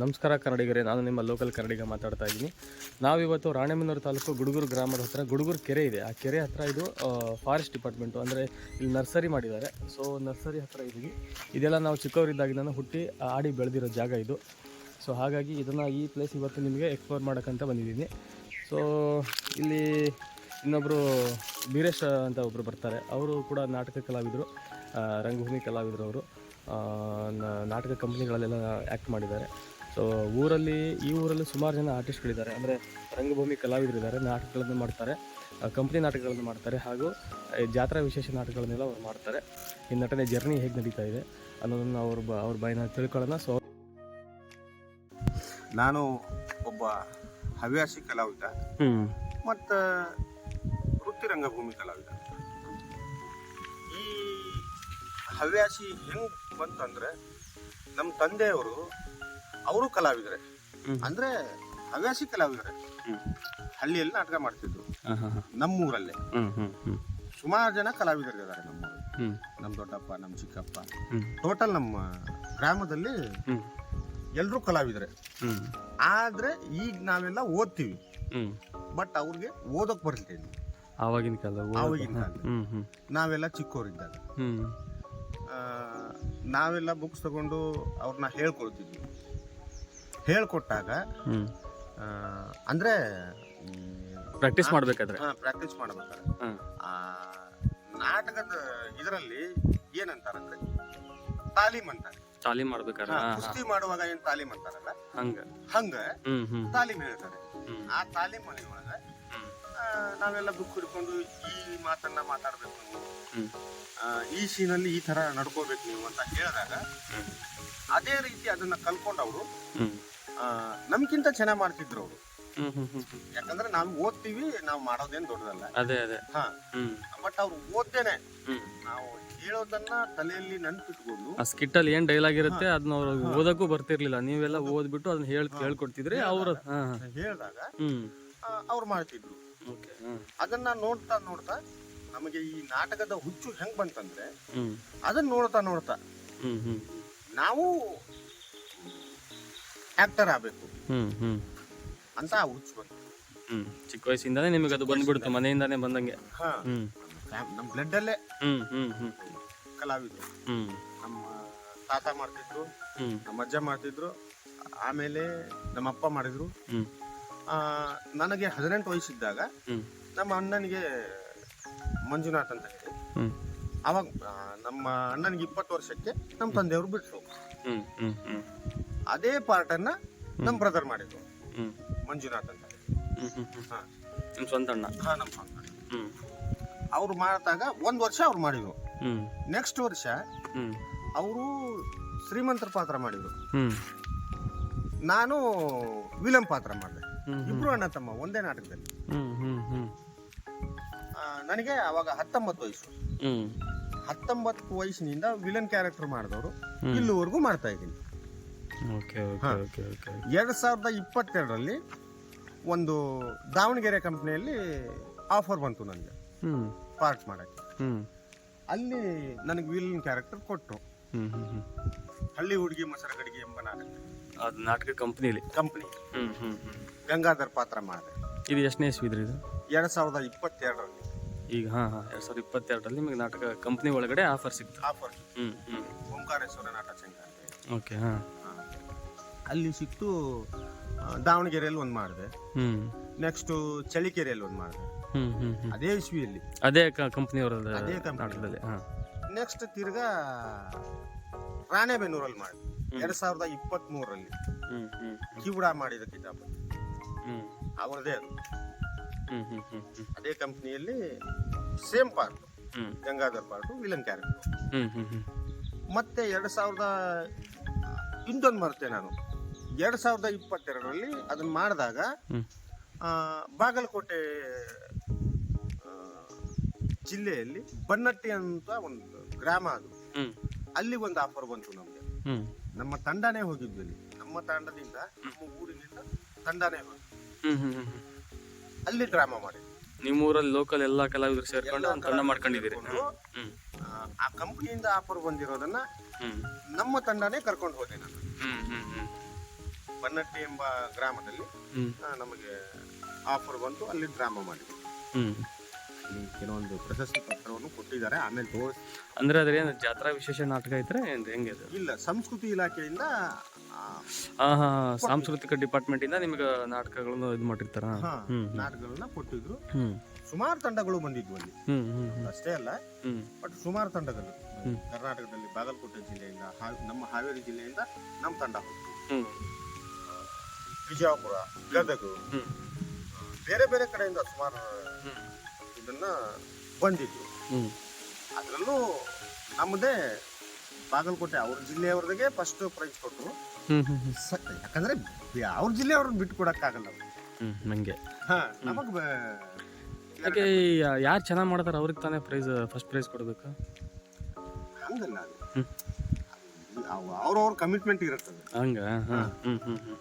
ನಮಸ್ಕಾರ ಕನ್ನಡಿಗರೇ, ನಾನು ನಿಮ್ಮ ಲೋಕಲ್ ಕನ್ನಡಿಗ ಮಾತಾಡ್ತಾ ಇದ್ದೀನಿ. ನಾವಿವತ್ತು ರಾಣೆಬೆನ್ನೂರು ತಾಲೂಕು ಗುಡುಗೂರು ಗ್ರಾಮದ ಹತ್ರ ಗುಡುಗೂರು ಕೆರೆ ಇದೆ. ಆ ಕೆರೆ ಹತ್ರ ಇದು ಫಾರೆಸ್ಟ್ ಡಿಪಾರ್ಟ್ಮೆಂಟು ಅಂದರೆ ಇಲ್ಲಿ ನರ್ಸರಿ ಮಾಡಿದ್ದಾರೆ. ಸೊ ನರ್ಸರಿ ಹತ್ರ ಇದ್ದೀವಿ. ಇದೆಲ್ಲ ನಾವು ಚಿಕ್ಕವರಿದ್ದಾಗಿಂದ ಹುಟ್ಟಿ ಆಡಿ ಬೆಳೆದಿರೋ ಜಾಗ ಇದು. ಸೊ ಹಾಗಾಗಿ ಇದನ್ನು ಈ ಪ್ಲೇಸ್ ಇವತ್ತು ನಿಮಗೆ ಎಕ್ಸ್ಪ್ಲೋರ್ ಮಾಡೋಕ್ಕಂತ ಬಂದಿದ್ದೀನಿ. ಸೊ ಇಲ್ಲಿ ಇನ್ನೊಬ್ಬರು ಬೀರೇಶ್ ಅಂತ ಒಬ್ಬರು ಬರ್ತಾರೆ. ಅವರು ಕೂಡ ನಾಟಕ ಕಲಾವಿದರು ರಂಗಭೂಮಿ ಕಲಾವಿದರು ಅವರು. ನಾಟಕ ಕಂಪ್ನಿಗಳಲ್ಲೆಲ್ಲ ಆ್ಯಕ್ಟ್ ಮಾಡಿದ್ದಾರೆ. ಸೊ ಊರಲ್ಲಿ ಈ ಊರಲ್ಲಿ ಸುಮಾರು ಜನ ಆರ್ಟಿಸ್ಟ್ಗಳಿದ್ದಾರೆ ಅಂದರೆ ರಂಗಭೂಮಿ ಕಲಾವಿದರಿದ್ದಾರೆ ನಾಟಕಗಳನ್ನು ಮಾಡ್ತಾರೆ ಕಂಪ್ನಿ ನಾಟಕಗಳನ್ನು ಮಾಡ್ತಾರೆ ಹಾಗೂ ಜಾತ್ರಾ ವಿಶೇಷ ನಾಟಕಗಳನ್ನೆಲ್ಲ ಅವ್ರು ಮಾಡ್ತಾರೆ. ಈ ನಟನೆ ಜರ್ನಿ ಹೇಗೆ ನಡೀತಾ ಇದೆ ಅನ್ನೋದನ್ನು ಅವ್ರ ಬ ಅವ್ರ ಬಾಯಿನ ತಿಳ್ಕೊಳ್ಳೋಣ. ಸೊ ನಾನು ಒಬ್ಬ ಹವ್ಯಾಸಿ ಕಲಾವಿದ ಮತ್ತು ವೃತ್ತಿ ರಂಗಭೂಮಿ ಕಲಾವಿದ. ಈ ಹವ್ಯಾಸಿ ಹೆಂಗ್ ಬಂತಂದ್ರೆ ನಮ್ಮ ತಂದೆಯವರು ಅವರು ಕಲಾವಿದರೆ. ಅಂದ್ರೆ ಹವ್ಯಾಸಿ ಕಲಾವಿದರೆ. ಹಳ್ಳಿಯಲ್ಲಿ ನಾಟಕ ಮಾಡ್ತಿದ್ರು. ನಮ್ಮೂರಲ್ಲೇ. ಸುಮಾರು ಜನ ಕಲಾವಿದರಿದ್ದಾರೆ ನಮ್ಮೂರು. ನಮ್ಮ ದೊಡ್ಡಪ್ಪ ನಮ್ಮ ಚಿಕ್ಕಪ್ಪ. ಟೋಟಲ್ ನಮ್ಮ ಗ್ರಾಮದಲ್ಲಿ ಎಲ್ಲರೂ ಕಲಾವಿದರೆ. ಆದ್ರೆ ಈಗ ನಾವೆಲ್ಲ ಓದ್ತೀವಿ. ಬಟ್ ಅವ್ರಿಗೆ ಓದೋಕ್ ಬರ್ತೀವಿ ಆವಾಗಿನ ಕಾಲ ಆವಾಗಿನ ಕಾಲ ನಾವೆಲ್ಲ ಚಿಕ್ಕವರಿದ್ದಾಗ ನಾವೆಲ್ಲ ಬುಕ್ಸ್ ತಗೊಂಡು ಅವ್ರನ್ನ ಹೇಳ್ಕೊಳ್ತಿದ್ವಿ. ಹೇಳ್ಕೊಟ್ಟಾಗ ಅಂದರೆ ಪ್ರಾಕ್ಟೀಸ್ ಮಾಡ್ಬೇಕಾದ್ರೆ. ಪ್ರಾಕ್ಟೀಸ್ ಮಾಡ್ಬೇಕಾದ್ರೆ. ನಾಟಕದ ಇದರಲ್ಲಿ ಏನಂತಾರಂದ್ರೆ ತಾಲೀಮ್ ಅಂತಾರೆ. ತಾಲೀಮ್ ಮಾಡ್ಬೇಕಾದ್ರೆ ಕುಸ್ತಿ ಮಾಡುವಾಗ ಏನ್ ತಾಲೀಮ್ ಅಂತಾರಲ್ಲ? ಹಂಗ. ಹಂಗ ತಾಲೀಮ್ ಹೇಳ್ತಾರೆ. ಆ ತಾಲೀಮ್ ಮನೆ ಒಳಗ ಹ್ಞೂ ಆ, ನಾವೆಲ್ಲ ಬುಕ್ ಹಿಡ್ಕೊಂಡು ಈ ಮಾತನ್ನ ಮಾತಾಡ್ಬೇಕು ನೀವು ಈ ಸೀನಲ್ಲಿ ಈ ತರ ನಡ್ಕೋಬೇಕು ನೀವು ಅಂತ ಹೇಳಿದಾಗ ಅದೇ ರೀತಿ ಅದನ್ನ ಕಲ್ಕೊಂಡು ಅವರು ನಮ್ಗಿಂತ ಚೆನ್ನಾಗಿ ಮಾಡ್ತಿದ್ರು ಅವರು. ಯಾಕಂದ್ರೆ ನಾವು ಓದ್ತೀವಿ ನಾವು ಮಾಡೋದೇನ್ ದೊಡ್ಡದಲ್ಲ. ಅದೇ ಅದೇ. ಹಾ. ಬಟ್ ಅವ್ರು ಓದ್ದೇನೆ. ನಾವು ಹೇಳೋದನ್ನ ತಲೆಯಲ್ಲಿ ನೆನ್ಪಿಟ್ಕೊಂಡು ಆ ಸ್ಕಿಟ್ಟಲ್ಲಿ ಏನು ಡೈಲಾಗ್ ಇರುತ್ತೆ ಅದನ್ನ ಅವ್ರು ಓದಕ್ಕೂ ಬರ್ತಿರ್ಲಿಲ್ಲ. ನೀವೆಲ್ಲ ಓದ್ಬಿಟ್ಟು ಅದನ್ನ ಹೇಳ್ ಹೇಳ್ಕೊಡ್ತಿದ್ರಿ ಅವ್ರ ಹೇಳಿದಾಗ ಅವ್ರು ಮಾಡ್ತಿದ್ರು. ಅದನ್ನ ನೋಡ್ತಾ ನೋಡ್ತಾ ನಮಗೆ ಈ ನಾಟಕದ ಹುಚ್ಚು ಹೆಂಗ್ ಬಂತಂದ್ರೆ ಅದನ್ನ ನೋಡ್ತಾ ನೋಡ್ತಾ ನಾವು ಆಕ್ಟರ್ ಆಗ್ಬೇಕು. ಅಂತ ಆ ಹುಚ್ಚು ಬಂತು. ಚಿಕ್ಕ ವಯಸ್ಸಿಂದಾನೇ ನಿಮಗೆ ಅದು ಬಂದ್ಬಿಡ್ತು ಮನೆಯಿಂದಾನೇ ಬಂದಂಗೆ. ನಮ್ಮ ಬ್ಲಡ್ ಅಲ್ಲೇ ಕಲಾವಿದ್ರು. ನಮ್ಮ ತಾತ ಮಾಡ್ತಿದ್ರು ನಮ್ಮ ಅಜ್ಜ ಮಾಡ್ತಿದ್ರು ಆಮೇಲೆ ನಮ್ಮ ಅಪ್ಪ ಮಾಡಿದ್ರು. ಆ, ನನಗೆ ಹದಿನೆಂಟು ವಯಸ್ಸಿದ್ದಾಗ ನಮ್ಮ ಅಣ್ಣನಿಗೆ ಮಂಜುನಾಥ್ ಅಂತ ಹೇಳಿ. ಅವಾಗ ಆ, ನಮ್ಮ ಅಣ್ಣನಿಗೆ ಇಪ್ಪತ್ತು ವರ್ಷಕ್ಕೆ ನಮ್ಮ ತಂದೆಯವರು ಬಿಟ್ರು. ಹ್ಞೂ ಅದೇ ಪಾರ್ಟನ್ನ ನಮ್ಮ ಬ್ರದರ್ ಮಾಡಿದ್ರು. ಮಂಜುನಾಥ್ ಅಂತ ಹೇಳಿ. ಹಾ. ನಿಮ್ಮ ಸ್ವಂತ ಅಣ್ಣ? ಹಾ ನಮ್ಮ ಸ್ವಂತ ಹ್ಞೂ ಅವ್ರು ಮಾಡಿದಾಗ ಒಂದು ವರ್ಷ ಅವ್ರು ಮಾಡಿದ್ರು. ನೆಕ್ಸ್ಟ್ ವರ್ಷ ಅವರು ಶ್ರೀಮಂತರ ಪಾತ್ರ ಮಾಡಿದ್ರು. ನಾನು ವಿಲಂ ಪಾತ್ರ ಮಾಡಿದೆ. ಇಬ್ರು ಅಣ್ಣ ತಮ್ಮ ಒಂದೇ ನಾಟಕದಲ್ಲಿ. ಹ್ಞೂ ಹ್ಞೂ ಹ್ಞೂ ಆ, ನನಗೆ ಅವಾಗ ಹತ್ತೊಂಬತ್ತು ವಯಸ್ಸು. ಹ್ಞೂ ಹತ್ತೊಂಬತ್ತು ವಯಸ್ಸಿನಿಂದ ವಿಲನ್ ಕ್ಯಾರೆಕ್ಟರ್ ಮಾಡಿದವರು. ಇಲ್ಲಿವರೆಗೂ ಮಾಡ್ತಾ ಇದ್ದೀನಿ. Okay okay okay okay. ಎರಡು ಸಾವಿರದ ಇಪ್ಪತ್ತೆರಡರಲ್ಲಿ ಒಂದು ದಾವಣಗೆರೆ ಕಂಪ್ನಿಯಲ್ಲಿ ಆಫರ್ ಬಂತು ನನಗೆ. ಹ್ಞೂ ಪಾರ್ಟ್ ಮಾಡಕ್ಕೆ. ಹ್ಞೂ ಅಲ್ಲಿ ನನಗೆ ವಿಲನ್ ಕ್ಯಾರೆಕ್ಟರ್ ಕೊಟ್ಟರು. ಹ್ಞೂ ಹ್ಞೂ ಹ್ಞೂ ಹಳ್ಳಿ ಹುಡುಗಿ ಮೊಸರಗಡಿಗೆ ಎಂಬ ನಾಟಕ. ಅದು ನಾಟಕ ಕಂಪ್ನಿಲಿ ಕಂಪ್ನಿ ಹ್ಞೂ ಹ್ಞೂ ಹ್ಞೂ ಗಂಗಾಧರ್ ಪಾತ್ರ ಮಾಡಿದೆ. ಇದು ಎಷ್ಟನೇ ಇಸ್ವಿ ಇದ್ರಿ ಇದು? ಎರಡು ಸಾವಿರದ ಇಪ್ಪತ್ತೆರಡರಲ್ಲಿ. ಈಗ ಹಾಂ ಹಾಂ ಎರಡು ಸಾವಿರದ ಇಪ್ಪತ್ತೆರಡರಲ್ಲಿ ನಿಮಗೆ ನಾಟಕ ಕಂಪ್ನಿ ಒಳಗಡೆ ಆಫರ್ ಸಿಕ್ತು. ಆಫರ್ ಹ್ಞೂ ಹ್ಞೂ ಓಂಕಾರೇಶ್ವರ ನಾಟಕ ಸಂಘ ಅಂತ ಹೇಳಿ. ಓಕೆ ಹಾಂ. ಅಲ್ಲಿ ಸಿಕ್ತು ಆ, ದಾವಣಗೆರೆಯಲ್ಲಿ ಒಂದು ಮಾಡಿದೆ. ಹ್ಞೂ ನೆಕ್ಸ್ಟು ಚಳಿಕೆರೆಯಲ್ಲಿ ಒಂದು ಮಾಡಿದೆ. ಹ್ಞೂ ಹ್ಞೂ ಹ್ಞೂ ಅದೇ ಇಸ್ವಿಯಲ್ಲಿ ಅದೇ ಕಂಪ್ನಿಯವರ ಅದೇ company. ನಾಟಕದಲ್ಲಿ ಹಾಂ. ನೆಕ್ಸ್ಟ್ ತಿರ್ಗಾ ರಾಣೆಬೆನ್ನೂರಲ್ಲಿ ಮಾಡಿದೆ. ಎರಡು ಸಾವಿರದ ಇಪ್ಪತ್ತ್ಮೂರರಲ್ಲಿ ಹ್ಞೂ ಹ್ಞೂ ಕಿವುಡ ಮಾಡಿದ ಹ್ಞೂ ಅವರದೇ ಅದು. ಅದೇ ಕಂಪ್ನಿಯಲ್ಲಿ same part Gangadhar part villain character. ಮತ್ತೆ ಎರಡು ಸಾವಿರದ ಇಂದೊಂದು ಮರ್ತೆ ನಾನು. ಎರಡು ಸಾವಿರದ ಇಪ್ಪತ್ತೆರಡರಲ್ಲಿ ಅದನ್ನ ಮಾಡಿದಾಗ ಬಾಗಲಕೋಟೆ ಜಿಲ್ಲೆಯಲ್ಲಿ ಬನ್ನಟ್ಟಿ ಅಂತ ಒಂದು ಗ್ರಾಮ ಅದು. ಅಲ್ಲಿ ಒಂದು ಆಫರ್ ಬಂತು ನಮಗೆ. ನಮ್ಮ ತಂಡನೇ ಹೋಗಿದ್ವಿ ಅಲ್ಲಿ. ನಮ್ಮ ತಂಡದಿಂದ ನಮ್ಮ ಊರಿನಿಂದ ತಂಡನೇ ಹೋಗಿ ಹ್ಞೂ ಹ್ಞೂ ಹ್ಞೂ ಅಲ್ಲಿ ಡ್ರಾಮಾ ಮಾಡಿ. ನಿಮ್ಮ ಊರಲ್ಲಿ ಲೋಕಲ್ ಎಲ್ಲ ಕಲಾವಿದರು ಸೇರ್ಕೊಂಡು ಒಂದು ತಂಡ ಮಾಡ್ಕೊಂಡಿದ್ದೀರಿ. ಆ, ಕಂಪನಿಯಿಂದ ಆಫರ್ ಬಂದಿರೋದನ್ನ ನಮ್ಮ ತಂಡನೇ ಕರ್ಕೊಂಡು ಹೋದೆ ನಾನು. ಬನ್ನಟ್ಟಿ ಎಂಬ ಗ್ರಾಮದಲ್ಲಿ ನಮಗೆ ಆಫರ್ ಬಂತು ಅಲ್ಲಿ ಡ್ರಾಮಾ ಮಾಡಿದ್ವಿ ಅಲ್ಲಿ ಕೆಲವೊಂದು ಪ್ರಶಸ್ತಿ ಪತ್ರವನ್ನು ಕೊಟ್ಟಿದ್ದಾರೆ ಆಮೇಲೆ ತೋರಿಸ್ ಅಂದ್ರೆ ಅದ್ರೇನು ಜಾತ್ರಾ ವಿಶೇಷ ನಾಟಕ ಇದ್ರೆ ಹೆಂಗೆ ಇಲ್ಲ ಸಂಸ್ಕೃತಿ ಇಲಾಖೆಯಿಂದ ಹಾಂ ಹಾಂ ಸಾಂಸ್ಕೃತಿಕ ಡಿಪಾರ್ಟ್ಮೆಂಟಿಂದ ನಿಮ್ಗೆ ನಾಟಕಗಳನ್ನು ಇದು ಮಾಡಿರ್ತಾರ. ಹಾ, ನಾಟಕಗಳನ್ನ ಕೊಟ್ಟಿದ್ರು. ಸುಮಾರು ತಂಡಗಳು ಬಂದಿದ್ವು ಅಲ್ಲಿ. ಅಷ್ಟೇ ಅಲ್ಲ ಬಟ್ ಸುಮಾರು ತಂಡಗಳು. ಕರ್ನಾಟಕದಲ್ಲಿ ಬಾಗಲಕೋಟೆ ಜಿಲ್ಲೆಯಿಂದ ಹಾ- ನಮ್ಮ ಹಾವೇರಿ ಜಿಲ್ಲೆಯಿಂದ ನಮ್ಮ ತಂಡ ಹೋಗ್ತು ವಿಜಯಪುರ ಗದಗ ಬೇರೆ ಬೇರೆ ಕಡೆಯಿಂದ ಸುಮಾರು ಇದನ್ನ ಬಂದಿದ್ರು. ಹ್ಞೂ ಅದರಲ್ಲೂ ನಮ್ಮದೇ ಬಾಗಲಕೋಟೆ ಅವ್ರ ಜಿಲ್ಲೆಯವ್ರಿಗೆ ಫಸ್ಟ್ ಪ್ರೈಸ್ ಕೊಟ್ಟರು ಸ- ಯಾಕಂದ್ರೆ ಅವ್ರ ಜಿಲ್ಲೆ ಅವ್ರನ್ನ ಬಿಟ್ಟು ಕೊಡಕ್ಕಾಗಲ್ಲ ಆಗಲ್ಲ ಹ್ಞೂ ಹಂಗೆ. ಹಾ ನಮಗ್ ಬೆ- ಯಾಕೆ ಯಾರು ಚೆನ್ನಾಗಿ ಮಾಡ್ತಾರೆ ಅವ್ರಿಗೆ ತಾನೇ ಪ್ರೈಸ್ ಫಸ್ಟ್ ಪ್ರೈಸ್ ಕೊಡಬೇಕು? ಹಂಗಲ್ಲ ಅದು. ಹ್ಮ್. ಅವ್- ಅವ್ರವ್ರ ಕಮಿಟ್ಮೆಂಟ್ ಇರುತ್ತದೆ. ಹಂಗ ಹಾಂ ಹ್ಞೂ ಹ್ಞೂ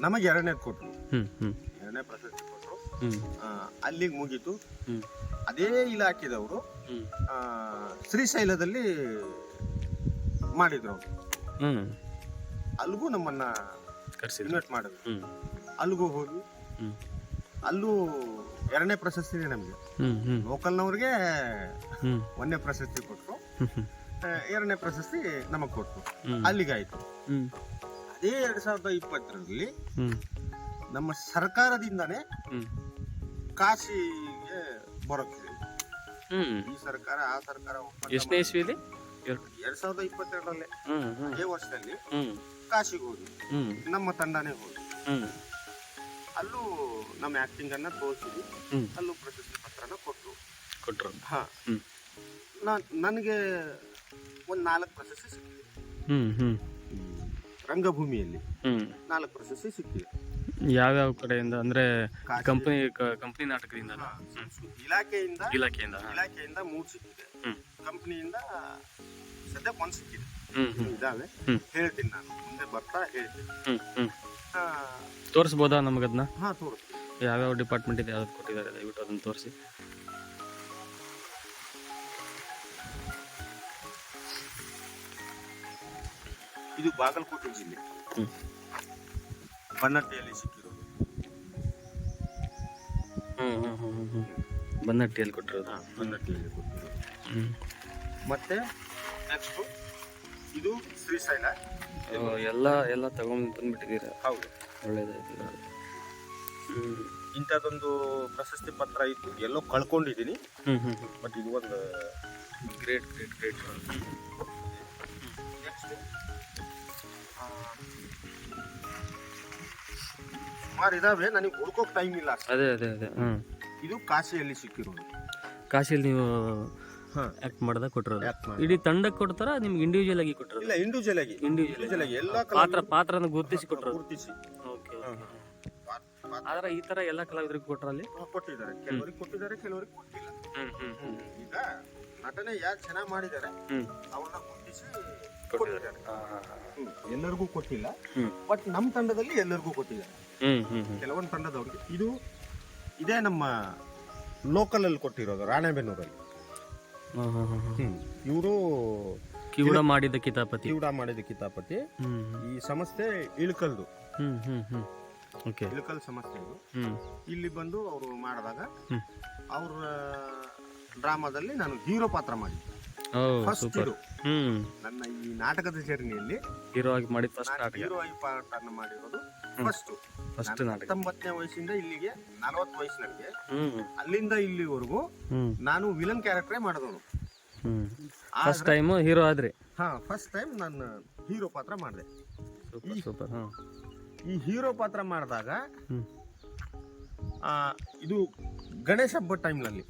ನಮಗೆ ಎರಡನೇ ಕೊಟ್ರು. ಹ್ಞೂ ಹ್ಞೂ ಎರಡನೇ ಪ್ರಶಸ್ತಿ ಕೊಟ್ರು. ಹ್ಞೂ ಅಲ್ಲಿಗೆ ಮುಗೀತು. ಹ್ಞೂ ಅದೇ ಇಲಾಖೆದವರು ಹ್ಞೂ ಶ್ರೀಶೈಲದಲ್ಲಿ ಮಾಡಿದ್ರು ಅವರು. ಹ್ಞೂ ಅಲ್ಲಿಗೂ ನಮ್ಮನ್ನ ಕರ್ಸಿದ್ರು. ಇನ್ವೈಟ್ ಮಾಡಿದ್ರು. ಅಲ್ಲಿಗೂ ಹೋಗಿ ಅಲ್ಲೂ ಎರಡನೇ ಪ್ರಶಸ್ತಿ ನಮಗೆ. ಹ್ಞೂ ಹ್ಞೂ ಲೋಕಲ್ನವ್ರಿಗೆ ಒಂದನೇ ಪ್ರಶಸ್ತಿ ಕೊಟ್ಟರು ಎರಡನೇ ಪ್ರಶಸ್ತಿ ನಮಗೆ ಕೊಟ್ಟರು ಅಲ್ಲಿಗಾಯಿತು. ಅಲ್ಲಿಗೆ ಆಯ್ತು ಹ್ಞೂ ಅದೇ ಎರಡ್ ಸಾವಿರದ ಇಪ್ಪತ್ತರಲ್ಲಿ ನಮ್ಮ ಸರ್ಕಾರದಿಂದನೇ ಕಾಶಿಗೆ ಬರುತ್ತಿದೆ ಈ ಸರ್ಕಾರ ಆ ಸರ್ಕಾರ ಒಪ್ಪಂದ ಎಷ್ಟನೇ ಇಸ್ವಿಲಿ? ಎರಡ್ ಸಾವಿರದ ಇಪ್ಪತ್ತೆರಡರಲ್ಲೇ. ಅದೇ ವರ್ಷದಲ್ಲಿ. ಕಾಶಿಗೆ ಹೋಗಿ ನಮ್ಮ ತಂಡನೇ ಹೋಗಿ. ಅಲ್ಲೂ ನಮ್ಮ ಆಕ್ಟಿಂಗ್ ಅನ್ನ ತೋರಿಸಿದ್ವಿ. ಅಲ್ಲೂ ಪ್ರಶಸ್ತಿ ಪತ್ರನ ಕೊಟ್ಟರು ಕೊಟ್ಟರು ಹಾ. ನನಗೆ ಒಂದು ನಾಲ್ಕು ಪ್ರಶಸ್ತಿ ಸಿಕ್ಕಿದೆ. ರಂಗಭೂಮಿಯಲ್ಲಿ ನಾಲ್ಕು ಪ್ರಶಸ್ತಿ ಸಿಕ್ಕಿದೆ. ಯಾವ್ಯಾವ ಕಡೆಯಿಂದ? ಅಂದ್ರೆ ಕಂಪನಿ ಕಂಪನಿ ಕಂಪ್ನಿ ನಾಟಕದಿಂದ ಹಾ, ಸಂಸ್ಕೃತಿ ಇಲಾಖೆಯಿಂದ ಇಲಾಖೆಯಿಂದ ಇಲಾಖೆಯಿಂದ ಮೂರು ಸಿಕ್ಕಿದೆ. ಹ್ಞೂ ಕಂಪ್ನಿಯಿಂದ ಸದ್ಯಕ್ಕೆ ಒಂದು ಸಿಕ್ಕಿದೆ. ಇದಾವೆ. ಹೇಳ್ತೀನಿ ನಾನು. ಮುಂದೆ ಬರ್ತಾ ಹೇಳ್ತೀನಿ. ತೋರಿಸ್ಬೋದಾ ನಮಗದನ್ನ ಹಾ ತೋರಿಸ್ತೀನಿ. ಯಾವ್ಯಾವ ಡಿಪಾರ್ಟ್ಮೆಂಟ್ ಇದೆ ಯಾವ್ದು ಕೊಟ್ಟಿದ್ದಾರೆ? ದಯವಿಟ್ಟು ಅದನ್ನು ತೋರಿಸಿ. ಇದು ಬಾಗಲಕೋಟೆ ಜಿಲ್ಲೆ. ಬನ್ನಟ್ಟಿಯಲ್ಲಿ ಸಿಕ್ಕಿರೋದು. ಬನ್ನಟ್ಟಿಯಲ್ಲಿ ಕೊಟ್ಟಿರೋದು. ಬನ್ನಟ್ಟಿಯಲ್ಲಿ ಕೊಟ್ಟಿರೋದು. ಮತ್ತೆ ನೆಕ್ಸ್ಟ್ ಇದು ಶ್ರೀಶೈಲ ಓ, ಎಲ್ಲ ಎಲ್ಲ ತಗೊಂಡು ಬಂದ್ಬಿಟ್ಟಿದ್ದೀರಾ. ಹೌದು. ಒಳ್ಳೇದಾಯ್ತು. ಇಂಥದ್ದೊಂದು ಪ್ರಶಸ್ತಿ ಪತ್ರ ಇತ್ತು. ಎಲ್ಲೋ ಕಳ್ಕೊಂಡಿದ್ದೀನಿ. ಬಟ್ ಇದು ಒಂದು ಗ್ರೇಟ್ ಗ್ರೇಟ್ ಗ್ರೇಟ್ ನೆಕ್ಸ್ಟ್ ಸುಮಾರು ಇದಾವೆ ನನಗೆ ಹುಡ್ಕೋಕ್ ಟೈಮ್ ಇಲ್ಲ. ಅದೇ ಅದೇ ಅದೇ. ಹ್ಞೂ ಇದು ಕಾಶಿಯಲ್ಲಿ ಸಿಕ್ಕಿರೋದು. ಕಾಶಿಯಲ್ಲಿ ನೀವು ಹಾಂ. ಆ್ಯಕ್ಟ್ ಮಾಡ್ದಾಗ ಕೊಟ್ಟಿರೋದು. ಇಡೀ ತಂಡಕ್ಕೆ ಕೊಡ್ತಾರ ನಿಮ್ಗೆ ಇಂಡಿವಿಜುವಲ್ ಆಗಿ ಕೊಟ್ಟಿರೋದು ಇಲ್ಲ ಇಂಡಿವಿಜುವಲ್ ಆಗಿ. ಇಂಡಿವಿಜುವಲ್ ಆಗಿ. ಎಲ್ಲ ಪಾತ್ರ ಪಾತ್ರನ ಗುರುತಿಸಿ ಕೊಟ್ಟಿರೋದು ಗುರುತಿಸಿ. ಓಕೆ ಆದ್ರೆ ಈ ತರ ಎಲ್ಲ ಕಲಾವಿದರಿಗೆ ಕೊಟ್ಟರು ಅಲ್ಲಿ? ಹಾ, ಕೊಟ್ಟಿದ್ದಾರೆ. ಕೆಲವರಿಗೆ ಕೊಟ್ಟಿದ್ದಾರೆ ಕೆಲವರಿಗೆ ಕೊಟ್ಟಿಲ್ಲ. ಈಗ ನಟನೆ ಯಾರು ಚೆನ್ನಾಗಿ ಮಾಡಿದ್ದಾರೆ ಅವ್ರನ್ನ ಗುರುತಿಸಿ. ಎಲ್ಲರಿಗೂ ಕೊಟ್ಟಿಲ್ಲ. ಬಟ್ ನಮ್ಮ ತಂಡದಲ್ಲಿ ಎಲ್ಲರಿಗೂ ಕೊಟ್ಟಿದ್ದಾರೆ. ಕೆಲವೊಂದು ತಂಡದವ್ರಿಗೆ. ಇದು ಇದೇ ನಮ್ಮ ಲೋಕಲ್ ಅಲ್ಲಿ ಕೊಟ್ಟಿರೋದು ರಾಣೆಬೆನ್ನೂರಲ್ಲಿ. ಇವರು ಕಿವುಡ ಮಾಡಿದ ಕಿತಾಪತಿ. ಕಿವುಡ ಮಾಡಿದ ಕಿತಾಪತಿ. ಈ ಸಂಸ್ಥೆ ಇಳ್ಕಲ್ದು. ಓಕೆ. ಇಳ್ಕಲ್ ಸಂಸ್ಥೆ ಇದು. ಇಲ್ಲಿ ಬಂದು ಅವರು ಮಾಡಿದಾಗ ಅವ್ರ ಡ್ರಾಮಾದಲ್ಲಿ ನಾನು ಹೀರೋ ಪಾತ್ರ ಮಾಡಿದ್ದೆ. ಫಸ್ಟ್ ಇದು. ನನ್ನ ಈ ನಾಟಕದ ಜರ್ನಿಯಲ್ಲಿ ಹೀರೋ ಆಗಿ ಮಾಡಿದ ಫಸ್ಟ್ ನಾಟಕ. ಹೀರೋ ಆಗಿ ಪಾತ್ರನ ಮಾಡಿರೋದು. ಫಸ್ಟ್. ಫಸ್ಟ್ ನಾಟಕ. ಹತ್ತೊಂಬತ್ತನೇ ವಯಸ್ಸಿಂದ ಇಲ್ಲಿಗೆ ನಲವತ್ತು ವಯಸ್ಸು ನನಗೆ. ಹ್ಮ್. ಅಲ್ಲಿಂದ ಇಲ್ಲಿವರೆಗೂ ನಾನು ವಿಲನ್ ಕ್ಯಾರೆಕ್ಟ್ರೇ ಮಾಡಿದವನು. ಫಸ್ಟ್ ಟೈಮ್ ಹೀರೋ ಆದ್ರೆ? ಹಾ ಫಸ್ಟ್ ಟೈಮ್ ನಾನು ಹೀರೋ ಪಾತ್ರ ಮಾಡಿದೆ. ಸೂಪರ್ ಈ ಹೀರೋ ಪಾತ್ರ ಮಾಡಿದಾಗ ಇದು ಗಣೇಶ ಹಬ್ಬದ ಟೈಮ್ನಲ್ಲಿ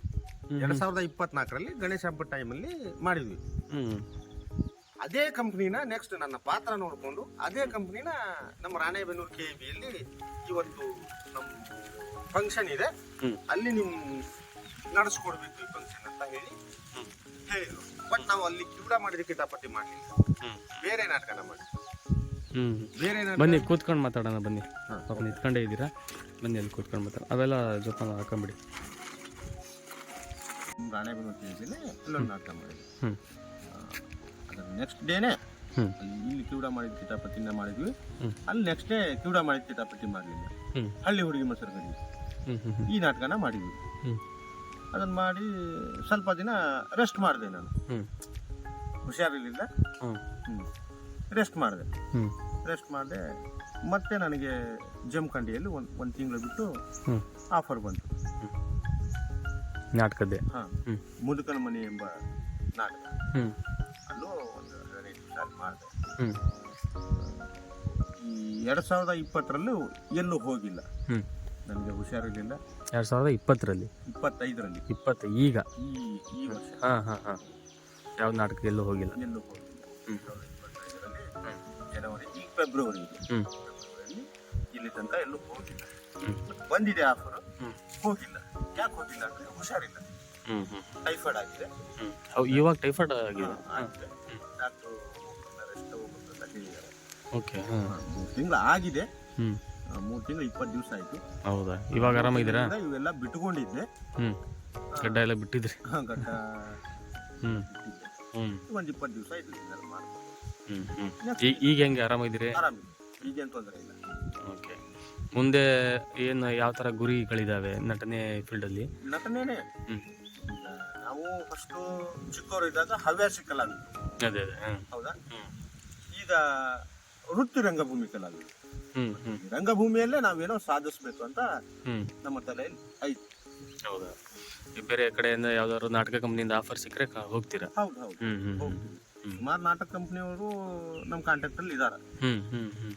ಎರಡ್ ಸಾವಿರದ ಇಪ್ಪತ್ನಾಲ್ಕರಲ್ಲಿ ಗಣೇಶ ಹಬ್ಬದ ಟೈಮಲ್ಲಿ ಮಾಡಿದ್ವಿ. ಅದೇ ಕಂಪ್ನಿನ ನೆಕ್ಸ್ಟ್ ನನ್ನ ಪಾತ್ರ ನೋಡಿಕೊಂಡು ಅದೇ ಕಂಪ್ನಿನ ನಮ್ಮ ರಾಣೆಬೆನ್ನೂರು ಕೆ ಬಿಯಲ್ಲಿ ಇವತ್ತು ನಮ್ಮ ಫಂಕ್ಷನ್ ಇದೆ. ಅಲ್ಲಿ ನೀವು ನಡೆಸ್ಕೊಡ್ಬೇಕು ಈ ಫಂಕ್ಷನ್ ಅಂತ ಹೇಳಿ ಹೇಳಿದ್ರು. ಬಟ್ ನಾವು ಅಲ್ಲಿ ಕಿವುಡ ಮಾಡಿದಕ್ಕೆ ಕಿತಾಪತಿ ಮಾಡಲಿಲ್ಲ. ಬೇರೆ ನಾಟಕನ ಮಾಡಿ ಹ್ಮ್. ಬೇರೆ ಬನ್ನಿ ಕೂತ್ಕೊಂಡು ಮಾತಾಡೋಣ ಬನ್ನಿ. ಹಾ. ಪಾಪ ನಿಂತ್ಕೊಂಡೇ ಇದ್ದೀರಾ? ಬನ್ನಿ ಅಲ್ಲಿ ಕೂತ್ಕೊಂಡು ಮಾತಾಡ ಅವೆಲ್ಲ ಜೋಪಾನ ಹಾಕೊಂಬಿಡಿ. ರಾಣೆಬೆನ್ನೂರು ಕೆ ಬಿಯಲ್ಲಿ ಅಲ್ಲೊಂದು ನಾಟಕ ಮಾಡಿದ್ವಿ. ನೆಕ್ಸ್ಟ್ ಡೇನೆ ಇಲ್ಲಿ ಕಿವುಡ ಮಾಡಿದ ಕಿತಾಪತಿನ ಮಾಡಿದ್ವಿ. ಅಲ್ಲಿ ನೆಕ್ಸ್ಟ್ ಡೇ ಕಿವುಡ ಮಾಡಿದ ಕಿತಾಪತಿ ಮಾಡಲಿಲ್ಲ. ಹಳ್ಳಿ ಹುಡುಗಿ ಮೊಸರು ಕಡಿಮೆ ಈ ನಾಟಕನ ಮಾಡಿದ್ವಿ. ಅದನ್ನು ಅದನ್ನ ಮಾಡಿ ಸ್ವಲ್ಪ ದಿನ ರೆಸ್ಟ್ ಮಾಡಿದೆ ನಾನು. ಹುಷಾರಿರ್ಲಿಲ್ಲ. ರೆಸ್ಟ್ ಮಾಡಿದೆ. ರೆಸ್ಟ್ ಮಾಡಿದೆ. ಮತ್ತೆ ನನಗೆ ಜಮಖಂಡಿಯಲ್ಲಿ ಒಂದು ಒಂದು ತಿಂಗಳು ಬಿಟ್ಟು ಆಫರ್ ಬಂತು. ನಾಟಕದ್ದೇ. ಹಾಂ. ಮುದುಕನ ಮನೆ ಎಂಬ ನಾಟಕ. ಅಲ್ಲೂ ಒಂದು ಹದಿನೈದು ಸ್ಟಾರ್ಟ್ ಮಾಡಿದೆ. ಹ್ಮ್. ಈ ಎರಡು ಸಾವಿರದ ಇಪ್ಪತ್ತರಲ್ಲೂ ಎಲ್ಲೂ ಹೋಗಿಲ್ಲ. ಹ್ಮ್. ನನಗೆ ಹುಷಾರಿರಲಿಲ್ಲ. ಎರಡು ಸಾವಿರದ ಇಪ್ಪತ್ತರಲ್ಲಿ? ಇಪ್ಪತ್ತೈದರಲ್ಲಿ. ಇಪ್ಪತ್ತು ಈಗ? ಈ ಈ ವರ್ಷ. ಹಾಂ ಹಾಂ ಹಾಂ. ಯಾವ ನಾಟಕ ಎಲ್ಲೂ ಹೋಗಿಲ್ಲ? ಎಲ್ಲೂ ಹೋಗಿಲ್ಲ. ಎರಡು ಸಾವಿರದ ಇಪ್ಪತ್ತೈದರಲ್ಲಿ ಜನವರಿ ಈಗ ಫೆಬ್ರವರಿ ಇದೆ. ಹ್ಮ್. ಫೆಬ್ರವರಿಯಲ್ಲಿ ಇಲ್ಲಿ ತನಕ ಎಲ್ಲೂ ಹೋಗಿಲ್ಲ. ಹ್ಮ್. ಬಂದಿದೆ ಆಫರ್ ಹ್ಮ್. ಹೋಗಿಲ್ಲ. ಯಾಕೆ ಹೋಗಿಲ್ಲ ಅಂದ್ರೆ ಹುಷಾರಿಲ್ಲ. ಟೈಫಾಯ್ಡ್ ಆಗಿದೆ. ಇವಾಗ ಟೈಫಾಯ್ಡ್ ಆಗಿದೆ. ಡಾಕ್ಟ್ರು ರೆಸ್ಟ್ ಹೋಗ್ಬೇಕಂತ ಹೇಳಿದ್ದಾರೆ ಓಕೆ ಹಾಂ. ಮೂರು ತಿಂಗಳು ಆಗಿದೆ. ಹ್ಮ್. ಮೂರು ತಿಂಗಳು ಇಪ್ಪತ್ತು ದಿವಸ ಆಯ್ತು. ಹೌದಾ? ಇವಾಗ ಆರಾಮಿದ್ದೀರಾ ಇವೆಲ್ಲ ಬಿಟ್ಕೊಂಡಿದ್ದೆ ಹ್ಞೂ ಗಡ್ಡ ಎಲ್ಲ ಬಿಟ್ಟಿದ್ರಿ. ಹಾ, ಗಡ್ಡ ಹ್ಞೂ ಹ್ಮ್. ಒಂದು ಇಪ್ಪತ್ತು ದಿವಸ ಆಯ್ತು ಹ್ಞೂ ಹ್ಮ್ ಈಗ ಈಗ ಹೆಂಗೆ ಆರಾಮಿದ್ದೀರಿ ಆರಾಮಿದೆ ಈಗೇನು ತೊಂದರೆ ಇಲ್ಲ. ಓಕೆ. ಮುಂದೆ ಏನು ಯಾವ ಥರ ಗುರಿಗಳಿದ್ದಾವೆ ನಟನೆ ಫೀಲ್ಡಲ್ಲಿ ನಟನೇನೆ ಈಗ ನಾವು ಫಸ್ಟು ಚಿಕ್ಕವರು ಇದ್ದಾಗ ಹವ್ಯಾಸಿ ಕಲಾವಿದರು ಅದೇ ಅದೇ ಹ್ಮ್. ಹೌದಾ? ಹ್ಮ್. ಈಗ ವೃತ್ತಿ ರಂಗಭೂಮಿ ಕಲಾವಿದರು. ಹ್ಮ್ ಹ್ಮ್. ರಂಗಭೂಮಿಯಲ್ಲೇ ನಾವೇನೋ ಸಾಧಿಸ್ಬೇಕು ಅಂತ ಹ್ಮ್. ನಮ್ಮ ತಲೆಯಲ್ಲಿ ಐತಿ ಹೌದಾ? ಈ ಬೇರೆ ಕಡೆಯಿಂದ ಯಾವ್ದಾದ್ರು ನಾಟಕ ಕಂಪ್ನಿಯಿಂದ ಆಫರ್ ಸಿಕ್ಕರೆ ಹೋಗ್ತೀರಾ? ಹೌದು ಹೌದು. ಹ್ಮ್ ಹ್ಮ್ ಹ್ಮ್ ಹೋಗ್ತೀವಿ. ಹ್ಮ್. ಸುಮಾರು ನಾಟಕ ಕಂಪ್ನಿಯವರು ನಮ್ಮ ಕಾಂಟ್ಯಾಕ್ಟ್ ಅಲ್ಲಿ ಇದಾರೆ. ಹ್ಮ್ ಹ್ಮ್ ಹ್ಮ್.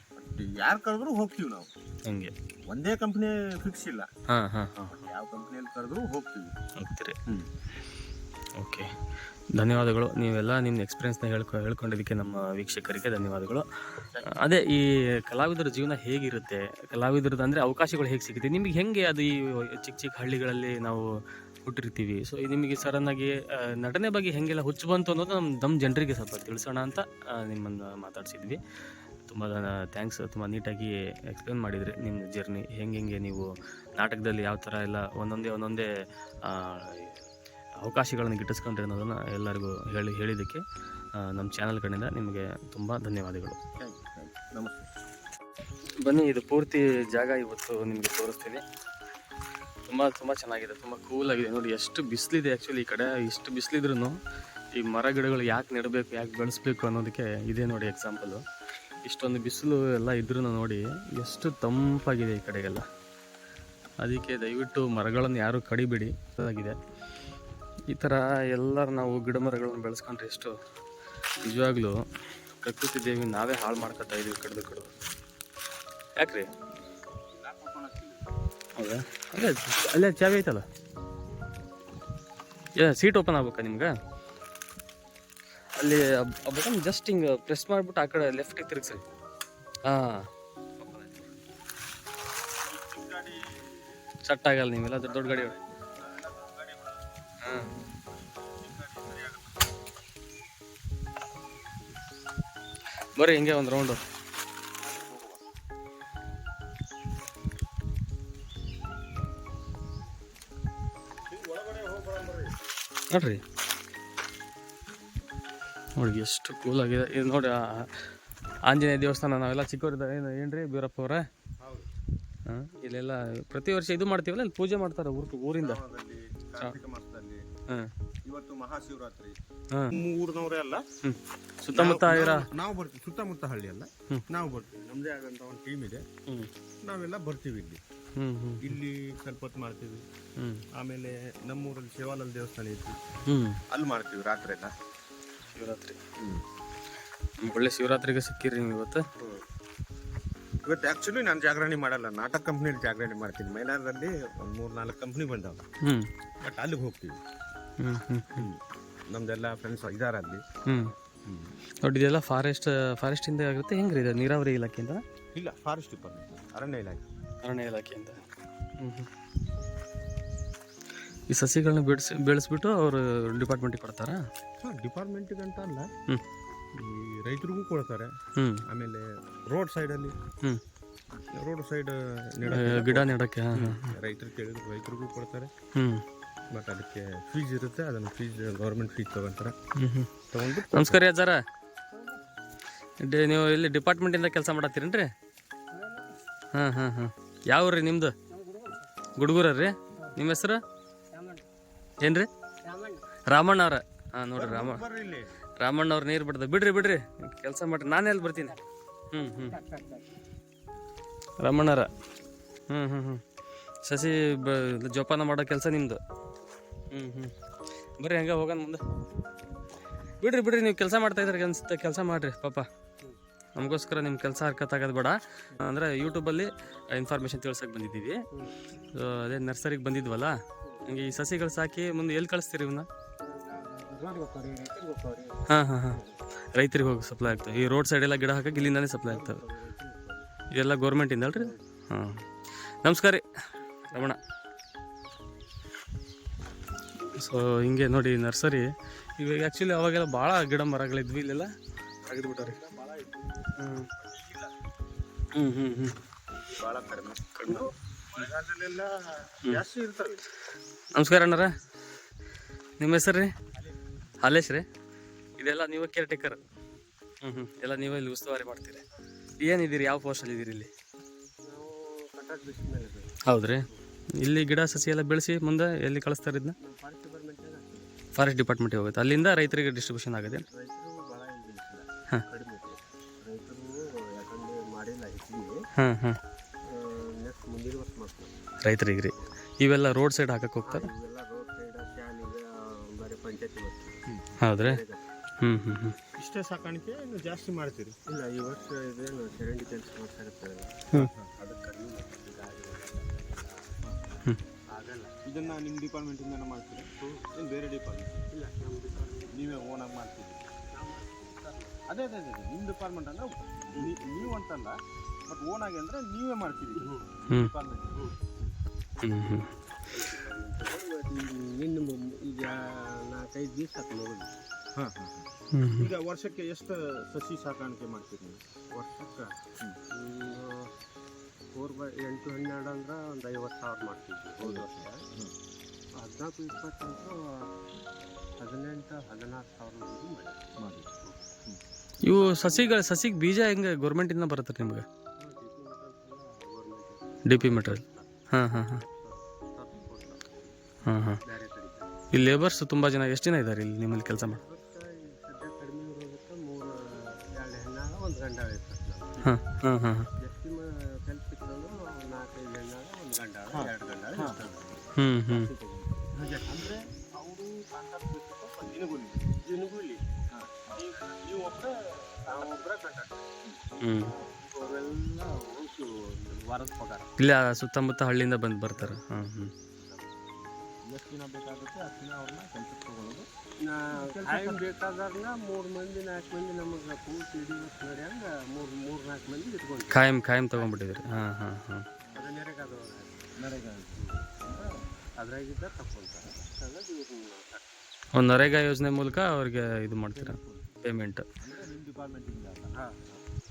ಯಾರು ಕರೆದ್ರು ಹೋಗ್ತೀವಿ ನಾವು. ಹಂಗೆ. ಒಂದೇ ಕಂಪ್ನಿ ಫಿಕ್ಸ್ ಇಲ್ಲ. ಹಾ ಹಾ. ಹಾ ಯಾವ ಕಂಪ್ನಿಯಲ್ಲಿ ಕರೆದ್ರು ಹೋಗ್ತೀವಿ. ಹೋಗ್ತೀರಿ. ಹ್ಮ್. ಓಕೆ. ಧನ್ಯವಾದಗಳು. ನೀವೆಲ್ಲ ನಿಮ್ಮ ಎಕ್ಸ್ಪೀರಿಯನ್ಸ್ನ ಹೇಳ್ಕೊ ಹೇಳ್ಕೊಂಡಿದ್ದಕ್ಕೆ ನಮ್ಮ ವೀಕ್ಷಕರಿಗೆ ಧನ್ಯವಾದಗಳು. ಅದೇ ಈ ಕಲಾವಿದರ ಜೀವನ ಹೇಗಿರುತ್ತೆ? ಕಲಾವಿದರದ್ದು ಅಂದರೆ ಅವಕಾಶಗಳು ಹೇಗೆ ಸಿಗುತ್ತೆ? ನಿಮಗೆ ಹೆಂಗೆ ಅದು ಈ ಚಿಕ್ಕ ಚಿಕ್ಕ ಹಳ್ಳಿಗಳಲ್ಲಿ ನಾವು ಹುಟ್ಟಿರ್ತೀವಿ? ಸೊ ನಿಮಗೆ ಸಡನ್ನಾಗಿ ನಟನೆ ಬಗ್ಗೆ ಹೆಂಗೆಲ್ಲ ಹುಚ್ಚು ಬಂತು ಅನ್ನೋದು ನಮ್ಮ ನಮ್ಮ ಜನರಿಗೆ ಸ್ವಲ್ಪ ತಿಳಿಸೋಣ ಅಂತ ನಿಮ್ಮನ್ನು ಮಾತಾಡ್ಸಿದ್ವಿ. ತುಂಬ ಥ್ಯಾಂಕ್ಸ್ ತುಂಬ ನೀಟಾಗಿ ಎಕ್ಸ್ಪ್ಲೇನ್ ಮಾಡಿದ್ರಿ ನಿಮ್ಮ ಜರ್ನಿ ಹೆಂಗೆ ಹೆಂಗೆ ನೀವು ನಾಟಕದಲ್ಲಿ ಯಾವ ಥರ ಎಲ್ಲ ಒಂದೊಂದೇ ಒಂದೊಂದೇ ಅವಕಾಶಗಳನ್ನು ಗಿಟ್ಟಿಸ್ಕೊಂಡ್ರಿ ಅನ್ನೋದನ್ನು ಎಲ್ಲರಿಗೂ ಹೇಳಿ, ಹೇಳಿದ್ದಕ್ಕೆ ನಮ್ಮ ಚಾನಲ್ ಕಡೆಯಿಂದ ನಿಮಗೆ ತುಂಬ ಧನ್ಯವಾದಗಳು. ನಮಸ್ತೆ ಬನ್ನಿ, ಇದು ಪೂರ್ತಿ ಜಾಗ ಇವತ್ತು ನಿಮಗೆ ತೋರಿಸ್ತೀನಿ. ತುಂಬ ತುಂಬ ಚೆನ್ನಾಗಿದೆ, ತುಂಬ ಕೂಲಾಗಿದೆ ನೋಡಿ, ಎಷ್ಟು ಬಿಸಿಲಿದೆ ಆ್ಯಕ್ಚುಲಿ ಈ ಕಡೆ. ಇಷ್ಟು ಬಿಸಿಲಿದ್ರೂ ಈ ಮರ ಗಿಡಗಳು ಯಾಕೆ ನೆಡಬೇಕು, ಯಾಕೆ ಬೆಳೆಸ್ಬೇಕು ಅನ್ನೋದಕ್ಕೆ ಇದೇ ನೋಡಿ ಎಕ್ಸಾಂಪಲು ಇಷ್ಟೊಂದು ಬಿಸಿಲು ಎಲ್ಲ ಇದ್ರೂ ನೋಡಿ ಎಷ್ಟು ತಂಪಾಗಿದೆ ಈ ಕಡೆಗೆಲ್ಲ. ಅದಕ್ಕೆ ದಯವಿಟ್ಟು ಮರಗಳನ್ನು ಯಾರೂ ಕಡಿಬೇಡಿ ಆಗಿದೆ ಈ ಥರ ಎಲ್ಲರೂ ನಾವು ಗಿಡ ಮರಗಳನ್ನು ಬೆಳೆಸ್ಕೊಂಡ್ರೆ ಎಷ್ಟು ನಿಜವಾಗ್ಲೂ ಪ್ರಕೃತಿ ದೇವಿ ನಾವೇ ಹಾಳು ಮಾಡ್ಕೊತಾ ಇದೀವಿ ಕಡ್ದು ಕಡು ಯಾಕ್ರಿ? ಹೌದಾ? ಅಲ್ಲೇ ಅಲ್ಲೇ ಚಾವಿ ಐತಲ್ಲ? ಸೀಟ್ ಓಪನ್ ಆಗ್ಬೇಕಾ ನಿಮ್ಗೆ? ಅಲ್ಲಿ ಬಟನ್ ಜಸ್ಟ್ ಹಿಂಗೆ ಪ್ರೆಸ್ ಮಾಡಿಬಿಟ್ಟು ಆ ಕಡೆ ಲೆಫ್ಟಿಗೆ ತಿರುಗಿಸಿ. ಹಾಂ. ಸಟ್ ಆಗಲ್ಲ ನೀವೆಲ್ಲ ದೊಡ್ಡ ದೊಡ್ಡ ಗಾಡಿ ಹಾಂ. ಹಿಂಗೆ ಒಂದು ರೌಂಡು ನೋಡ್ರಿ. ನೋಡಿ ಎಷ್ಟು ಕೂಲ್ ಆಗಿದೆ. ಇದು ನೋಡಿ ಆಂಜನೇಯ ದೇವಸ್ಥಾನ ನಾವೆಲ್ಲ ಚಿಕ್ಕವರಿದ್ದಾರೆ ಏನು ಏನ್ರಿ ಬೀರಪ್ಪ ಅವರ? ಹಾಂ ಇಲ್ಲೆಲ್ಲ ಪ್ರತಿ ವರ್ಷ ಇದು ಮಾಡ್ತೀವಲ್ಲ ಇಲ್ಲಿ ಪೂಜೆ ಮಾಡ್ತಾರೆ ಊರು ಊರಿಂದ? ಹಾಂ. ಇವತ್ತು ಮಹಾಶಿವರಾತ್ರಿ. ಹಾಂ. ಊರಿನವರೇ ಅಲ್ಲ. ಸುತ್ತಮುತ್ತ ಇರೋ ನಾವು- ಬರ್ತೀವಿ ಸುತ್ತಮುತ್ತ ಹಳ್ಳಿ ಅಲ್ಲ. ನಾವು ಬರ್ತೀವಿ. ನಮ್ದೇ ಆದಂತ ಒಂದು ಟೀಮ್ ಇದೆ. ನಾವೆಲ್ಲ ಬರ್ತೀವಿ ಇಲ್ಲಿ. ಇಲ್ಲಿ ಸ್ವಲ್ಪ ಹೊತ್ತು ಮಾಡ್ತೀವಿ. ಆಮೇಲೆ ನಮ್ಮೂರಲ್ಲಿ ಶಿವಾನಂದ ದೇವಸ್ಥಾನ ಇತ್ತು. ಅಲ್ಲಿ ಮಾಡ್ತೀವಿ ರಾತ್ರಿ ಎಲ್ಲ ಶಿವರಾತ್ರಿ. ಒಳ್ಳೆ ಶಿವರಾತ್ರಿಗೆ ಸಿಕ್ಕಿರಿ ನೀವು ಇವತ್ತು. ಇವತ್ತು ಆ್ಯಕ್ಚುಲಿ ನಾನು ಜಾಗರಣೆ ಮಾಡಲ್ಲ. ನಾಟಕ ಕಂಪ್ನಿಯಲ್ಲಿ ಜಾಗರಣೆ ಮಾಡ್ತೀನಿ. ಮೈಲಾರದಲ್ಲಿ ಒಂದು ಮೂರು ನಾಲ್ಕು ಕಂಪ್ನಿ ಬಂದಾವ ಬಟ್ ಅಲ್ಲಿಗೆ ಹೋಗ್ತೀವಿ. ಹ್ಞೂ ಹ್ಞೂ ಹ್ಞೂ ನಮ್ದೆಲ್ಲ ಫ್ರೆಂಡ್ಸ್ ಇದಾರೆ ಅಲ್ಲಿ ಹ್ಞೂ ನೋಡಿ ಇದೆಲ್ಲ ಫಾರೆಸ್ಟ್ ಫಾರೆಸ್ಟಿಂದ ಆಗುತ್ತೆ. ಹೆಂಗ್ರಿ ಇದು? ನೀರಾವರಿ ಇಲಾಖೆಯಿಂದ ಇಲ್ಲ ಫಾರೆಸ್ಟ್ ಡಿಪಾರ್ಟ್ಮೆಂಟ್ ಅರಣ್ಯ ಇಲಾಖೆ. ಅರಣ್ಯ ಇಲಾಖೆಯಿಂದ. ಹ್ಞೂ ಹ್ಞೂ ಈ ಸಸಿಗಳನ್ನ ಬೆಳೆಸಿ ಬೆಳೆಸ್ಬಿಟ್ಟು ಅವರು ಡಿಪಾರ್ಟ್ಮೆಂಟಿಗೆ ಕೊಡ್ತಾರೆ? ಹಾಂ ಡಿಪಾರ್ಟ್ಮೆಂಟಿಗೆ ಅಂತ ಅಲ್ಲ. ಹ್ಞೂ ಈ ರೈತರಿಗೂ ಕೊಡ್ತಾರೆ. ಹ್ಞೂ ಆಮೇಲೆ ರೋಡ್ ಸೈಡಲ್ಲಿ ಹ್ಞೂ ರೋಡ್ ಸೈಡ್ ಗಿಡ ನೆಡೋಕ್ಕೆ ಹಾಂ ರೈತರು ಕೇಳಿದ್ರು ರೈತರಿಗೂ ಕೊಡ್ತಾರೆ. ಹ್ಞೂ ಬಟ್ ಅದಕ್ಕೆ ಫೀಸ್ ಇರುತ್ತೆ ಅದನ್ನು ಫೀಸ್ ಗೌರ್ಮೆಂಟ್ ಫೀಸ್ ತೊಗೊಂತಾರೆ. ಹ್ಞೂ ಹ್ಞೂ ತಗೊಂಡು ನಮಸ್ಕಾರ ಯಾರ ಅಜ್ಜಾರ. ಡಿ ನೀವು ಇಲ್ಲಿ ಡಿಪಾರ್ಟ್ಮೆಂಟಿಂದ ಕೆಲಸ ಮಾಡತ್ತೀರೇನು ರೀ ಹಾಂ ಹಾಂ ಹಾಂ. ಯಾವ ರೀ ನಿಮ್ಮದು ಗುಡುಗುರ ರೀ ನಿಮ್ಮ ಹೆಸರು? ಏನು ರೀ ರಾಮಣ್ಣ ಅವ್ರ? ಹಾಂ ನೋಡ್ರಿ ರಾಮ ರಾಮಣ್ಣ ಅವ್ರು ನೀರು ಬಿಡ್ದ ಬಿಡ್ರಿ ಬಿಡ್ರಿ. ಕೆಲಸ ಮಾಡ್ರಿ. ನಾನೇ ಎಲ್ಲಿ ಬರ್ತೀನಿ? ಹ್ಞೂ ಹ್ಞೂ ರಾಮಣ್ಣರ ಹ್ಞೂ ಹ್ಞೂ ಹ್ಞೂ ಸಸಿ ಬ ಇದು ಜೋಪಾನ ಮಾಡೋ ಕೆಲಸ ನಿಮ್ಮದು ಹ್ಞೂ ಹ್ಞೂ ಬರ್ರಿ ಹಂಗೆ ಹೋಗೋಣ ಮುಂದೆ. ಬಿಡ್ರಿ ಬಿಡ್ರಿ. ನೀವು ಕೆಲಸ ಮಾಡ್ತಾ ಇದ್ರಿ ಅನ್ಸುತ್ತೆ ಕೆಲಸ ಮಾಡಿರಿ ಪಾಪ. ನಮಗೋಸ್ಕರ ನಿಮ್ಮ ಕೆಲಸ ಹರ್ಕತ್ ಆಗೋದು ಬೇಡ. ಅಂದರೆ ಯೂಟ್ಯೂಬಲ್ಲಿ ಇನ್ಫಾರ್ಮೇಷನ್ ತಿಳ್ಸೋಕೆ ಬಂದಿದ್ದೀವಿ. ಅದೇ ನರ್ಸರಿಗೆ ಬಂದಿದ್ವಲ್ಲ? ಹಂಗೆ ಈ ಸಸಿಗಳು ಸಾಕಿ ಮುಂದೆ ಎಲ್ಲಿ ಕಳಿಸ್ತೀರಿ ಇವನ್ನ? ಹಾಂ ಹಾಂ ಹಾಂ. ರೈತರಿಗೆ ಹೋಗಿ ಸಪ್ಲೈ ಆಗ್ತವೆ. ಈ ರೋಡ್ ಸೈಡೆಲ್ಲ ಗಿಡ ಹಾಕಕ್ಕೆ ಇಲ್ಲಿಂದಾನೇ ಸಪ್ಲೈ ಆಗ್ತವೆ. ಇದೆಲ್ಲ ಗೌರ್ಮೆಂಟಿಂದ ಅಲ್ರಿ? ಹಾಂ. ನಮಸ್ಕಾರ ರೀ. ರಮಣ. ಸೊ ಹಿಂಗೆ ನೋಡಿ ನರ್ಸರಿ ಇವಾಗ ಆ್ಯಕ್ಚುಲಿ ಅವಾಗೆಲ್ಲ ಭಾಳ ಗಿಡ ಮರಗಳಿದ್ವಿ ಇಲ್ಲೆಲ್ಲ? ತೆಗೆದುಬಿಟ್ಟಾರೆ. ಹ್ಞೂ ಹ್ಞೂ ಹ್ಞೂ ಹ್ಞೂ ಭಾಳ ಕಡಿಮೆ. ಕಡಿಮೆ ನಮಸ್ಕಾರ ಅಣ್ಣರ. ನಿಮ್ಮ ಹೆಸರು ರೀ? ಹಾಲೇಶ್ ರೀ. ಇದೆಲ್ಲ ನೀವೇ ಕೇರ್ ಟೇಕರ್ ಹ್ಞೂ ಹ್ಞೂ ಎಲ್ಲ ನೀವೇ ಇಲ್ಲಿ ಉಸ್ತುವಾರಿ ಮಾಡ್ತೀರಿ. ಏನಿದ್ದೀರಿ? ಯಾವ ಪೋಸ್ಟಲ್ಲಿ ಇದ್ದೀರಿ ಇಲ್ಲಿ? ಹೌದ್ರಿ. ಇಲ್ಲಿ ಗಿಡ ಸಸಿ ಎಲ್ಲ ಬೆಳೆಸಿ ಮುಂದೆ ಎಲ್ಲಿ ಕಳಿಸ್ತಾರೆ ಇದನ್ನ? ಫಾರೆಸ್ಟ್ ಡಿಪಾರ್ಟ್ಮೆಂಟ್ ಫಾರೆಸ್ಟ್ ಡಿಪಾರ್ಟ್ಮೆಂಟ್ಗೆ ಹೋಗುತ್ತೆ. ಅಲ್ಲಿಂದ ರೈತರಿಗೆ ಡಿಸ್ಟ್ರಿಬ್ಯೂಷನ್ ಹಾಂ. ಹೆಚ್ಚಿಗೆ. ಹಾಂ ಹಾಂ. ರೈತರಿಗೆ ರೀ ಇವೆಲ್ಲ ರೋಡ್ ಸೈಡ್ ಹಾಕಕ್ಕೆ ಹೋಗ್ತಾರೆ? ಇವೆಲ್ಲ ರೋಡ್ ಸೈಡ್ ಶಾಲಿಗೆ ಬರೀ ಪಂಚಾಯತಿ ವರ್ಷ ಹೌದ್ರಿ? ಹ್ಞೂ ಹ್ಞೂ ಹ್ಞೂ ಇಷ್ಟೇ ಸಾಕಾಣಿಕೆ ಇನ್ನು ಜಾಸ್ತಿ ಮಾಡ್ತೀರಿ? ಇಲ್ಲ ಈ ವರ್ಷ ಇದೇನು ಚರಂಡಿ ಕೆಲಸ ಕಡಿಮೆ ಹ್ಮ್. ಆಗಲ್ಲ. ಇದನ್ನ ನಿಮ್ಮ ಡಿಪಾರ್ಟ್ಮೆಂಟ್ ಇಂದ ಮಾಡ್ತೀರಿ? ಏನು ಬೇರೆ ಡಿಪಾರ್ಟ್ಮೆಂಟ್ ಇಲ್ಲ ನಮ್ಮ ಡಿಪಾರ್ಟ್ಮೆಂಟ್ ನೀವೇ ಓನಾಗಿ ಮಾಡ್ತೀರಿ. ಅದೇ ಅದೇ ಅದೇ ನಿಮ್ಮ ಡಿಪಾರ್ಟ್ಮೆಂಟ್ ಅಂದ್ರೆ ನೀವು ಅಂತಲ್ಲ ಬಟ್ ಓನಾಗಿ ಅಂದ್ರೆ ನೀವೇ ಮಾಡ್ತೀರಿ. ಹ್ಞೂ ಡಿಪಾರ್ಟ್ಮೆಂಟ್ ಹ್ಞೂ ಹ್ಞೂ ನಿನ್ನ ಈಗ ನಾಲ್ಕೈದು ದಿವಸ ಮಗುದು ಹಾಂ ಹಾಂ ಹ್ಞೂ ಹ್ಞೂ ಈಗ ವರ್ಷಕ್ಕೆ ಎಷ್ಟು ಸಸಿ ಸಾಕಾಣಿಕೆ ಮಾಡ್ತೀರಿ ವರ್ಷಕ್ಕೆ? ಫೋರ್ ಬೈ ಎಂಟು ಹನ್ನೆರಡು ಅಂದ್ರೆ ಒಂದು ಐವತ್ತು ಸಾವಿರ ಮಾಡ್ತಿದ್ವಿ ಹೋದ. ವರ್ಷ ಹದಿನಾಲ್ಕು ಇಪ್ಪತ್ತಂತೂ ಹದಿನೆಂಟು ಹದಿನಾಲ್ಕು ಸಾವಿರ ಮಾಡಿ ಇವು ಸಸಿಗಳು ಸಸಿಗೆ ಬೀಜ ಹೆಂಗೆ ಗೌರ್ಮೆಂಟಿಂದ ಬರುತ್ತೆ ನಿಮಗೆ? ಡಿ ಪಿ ಮೆಟೀರಿಯಲ್ ಹಾಂ ಹಾಂ ಹಾಂ. ಹಾಂ ಹಾಂ ಬೇರೆ ಕಡೆ ಇಲ್ಲಿ ಲೇಬರ್ಸ್ ತುಂಬ ಜನ ಎಷ್ಟು ಜನ ಇದ್ದಾರೆ ಇಲ್ಲಿ ನಿಮ್ಮಲ್ಲಿ ಕೆಲಸ ಮಾಡಿ ಇಲ್ಲ ಈ ಸದ್ಯ ಕಡಿಮೆ ಇರೋದಕ್ಕೆ ಮೂರು ಎರಡು ಹೆಣ್ಣಾಗ ಒಂದು ಗಂಡ ಇರ್ತದೆ ನಾವು ಹಾಂ ಹಾಂ ಹಾಂ ಹಾಂ. ಜಾಸ್ತಿ ಕೆಲಸ ಇತ್ತಂದ್ರೆ ನಾಲ್ಕೈದು ಹೆಣ್ಣಾಗ ಒಂದು ಗಂಡ ಎರಡು ಗಂಡ ಇರ್ತದೆ ಹ್ಞೂ ಹ್ಞೂ ಅಂದ್ರೆ ಅವರು ಕಾಂಟ್ರಾಕ್ಟ್ ಬಿಟ್ಟು ದಿನಗೂಲಿ ದಿನಗೂಲಿ ನೀವು ಒಬ್ಬರೇ ನಾವೊಬ್ಬರ ಕಾಂಟ್ರಾಕ್ಟ್ ಹ್ಞೂ ಅವರೆಲ್ಲ ಹೋಗಿ ವಾರದ ಪಗಾರ ಇಲ್ಲಿ ಸುತ್ತಮುತ್ತ ಹಳ್ಳಿಯಿಂದ ಬಂದು ಬರ್ತಾರೆ. ಹಾಂ ಹ್ಞೂ ದಿನ ಬೇಕಾಗುತ್ತೆ ಅಷ್ಟು ದಿನ ಅವ್ರನ್ನ ಕೆಲ್ಸಕ್ಕೆ ತೊಗೊಳೋದು. ನಾ ಟೈಮ್ ಬೇಕಾದಾಗ ಮೂರು ಮಂದಿ ನಾಲ್ಕು ಮಂದಿ ನಮಗೆ ಕೂತು ಇಡೀ ನೋಡಿ ಹಂಗೆ ಮೂರು ಮೂರು ನಾಲ್ಕು ಮಂದಿ ಇಟ್ಕೊಂಡು ಖಾಯಂ ಖಾಯಂ ತೊಗೊಂಡ್ಬಿಟ್ಟಿದ್ರಿ ಹಾಂ ಹಾಂ ಹಾಂ. ಅದು ನೆರೆಗಾದ ನರೇಗಾ ಅದ್ರಾಗಿದ್ದ ತಕ್ಕೊಂತಾರೆ ಹಾಗಾಗಿ ಒಂದು ನರೇಗಾ ಯೋಜನೆ ಮೂಲಕ ಅವ್ರಿಗೆ ಇದು ಮಾಡ್ತೀರಾ? ಪೇಮೆಂಟ್ ನಿಮ್ಮ ಡಿಪಾರ್ಟ್ಮೆಂಟಿಂದ ಅಲ್ಲ? ಹಾಂ.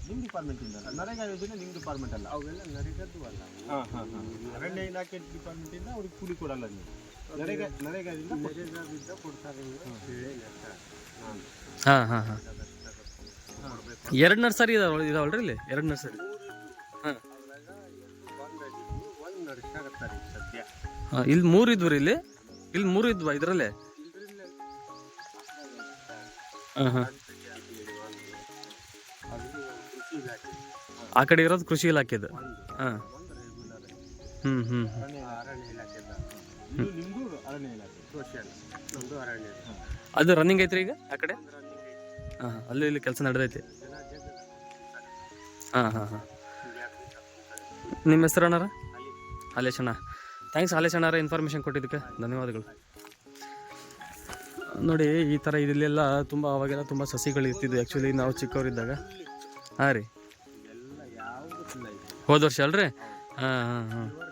ನಿಮ್ಮ ಡಿಪಾರ್ಟ್ಮೆಂಟಿಂದ ಅಲ್ಲ? ನರೇಗಾ ಯೋಜನೆ ನಿಮ್ಮ ಡಿಪಾರ್ಟ್ಮೆಂಟ್ ಅಲ್ಲ? ಅವೆಲ್ಲ ನರೆಗದ್ದು ಅಲ್ಲ. ಹಾಂ ಹಾಂ ಹಾಂ. ಅರಣ್ಯ ಇಲಾಖೆ ಡಿಪಾರ್ಟ್ಮೆಂಟಿಂದ ಅವ್ರಿಗೆ ಕೂಲಿ ಕೊಡಲ್ಲ ನೀವು. ಹಾಂ ಹಾಂ ಹಾಂ. ಎರಡು ನರ್ಸರಿ ಇದಾವ ಇದಾವಲ್ರಿ ಇಲ್ಲಿ? ಎರಡು ನರ್ಸರಿ ಹಾಂ. ಹಾಂ ಇಲ್ಲಿ ಮೂರು ಇದ್ವು ರೀ ಇಲ್ಲಿ. ಇಲ್ಲಿ ಮೂರು ಇದ್ವಾ ಇದರಲ್ಲೇ? ಹಾಂ ಹಾಂ. ಆ ಕಡೆ ಇರೋದು ಕೃಷಿ ಇಲಾಖೆದು. ಹ್ಮ್ ಹಾಂ. ಒಂದು ರೆಗ್ಯುಲರ್ ಹ್ಞೂ ಹ್ಞೂ ಅದು ರನ್ನಿಂಗ್ ಐತ್ರಿ ಈಗ ಆ ಕಡೆ? ಹಾಂ ಅಲ್ಲಿ ಇಲ್ಲಿ ಕೆಲಸ ನಡೆದೈತಿ. ಹಾಂ ಹಾಂ ಹಾಂ. ನಿಮ್ಮ ಹೆಸರು ಅಣ್ಣಾರ? ಹಾಲೇಶ್ ಅಣ್ಣ. ಥ್ಯಾಂಕ್ಸ್ ಹಾಲೇಶ್ ಅಣ್ಣಾರ ಇನ್ಫಾರ್ಮೇಷನ್ ಕೊಟ್ಟಿದ್ದಕ್ಕೆ. ಧನ್ಯವಾದಗಳು. ನೋಡಿ ಈ ಥರ ಇದಿಲ್ಲೆಲ್ಲ ತುಂಬ ಅವಾಗೆಲ್ಲ ತುಂಬ ಸಸಿಗಳು ಇರ್ತಿದ್ವು ಆ್ಯಕ್ಚುಲಿ ನಾವು ಚಿಕ್ಕವರಿದ್ದಾಗ. ಹಾಂ ರೀ. ಹೋದ ವರ್ಷ ಅಲ್ರಿ? ಹಾಂ ಹಾಂ ಹಾಂ.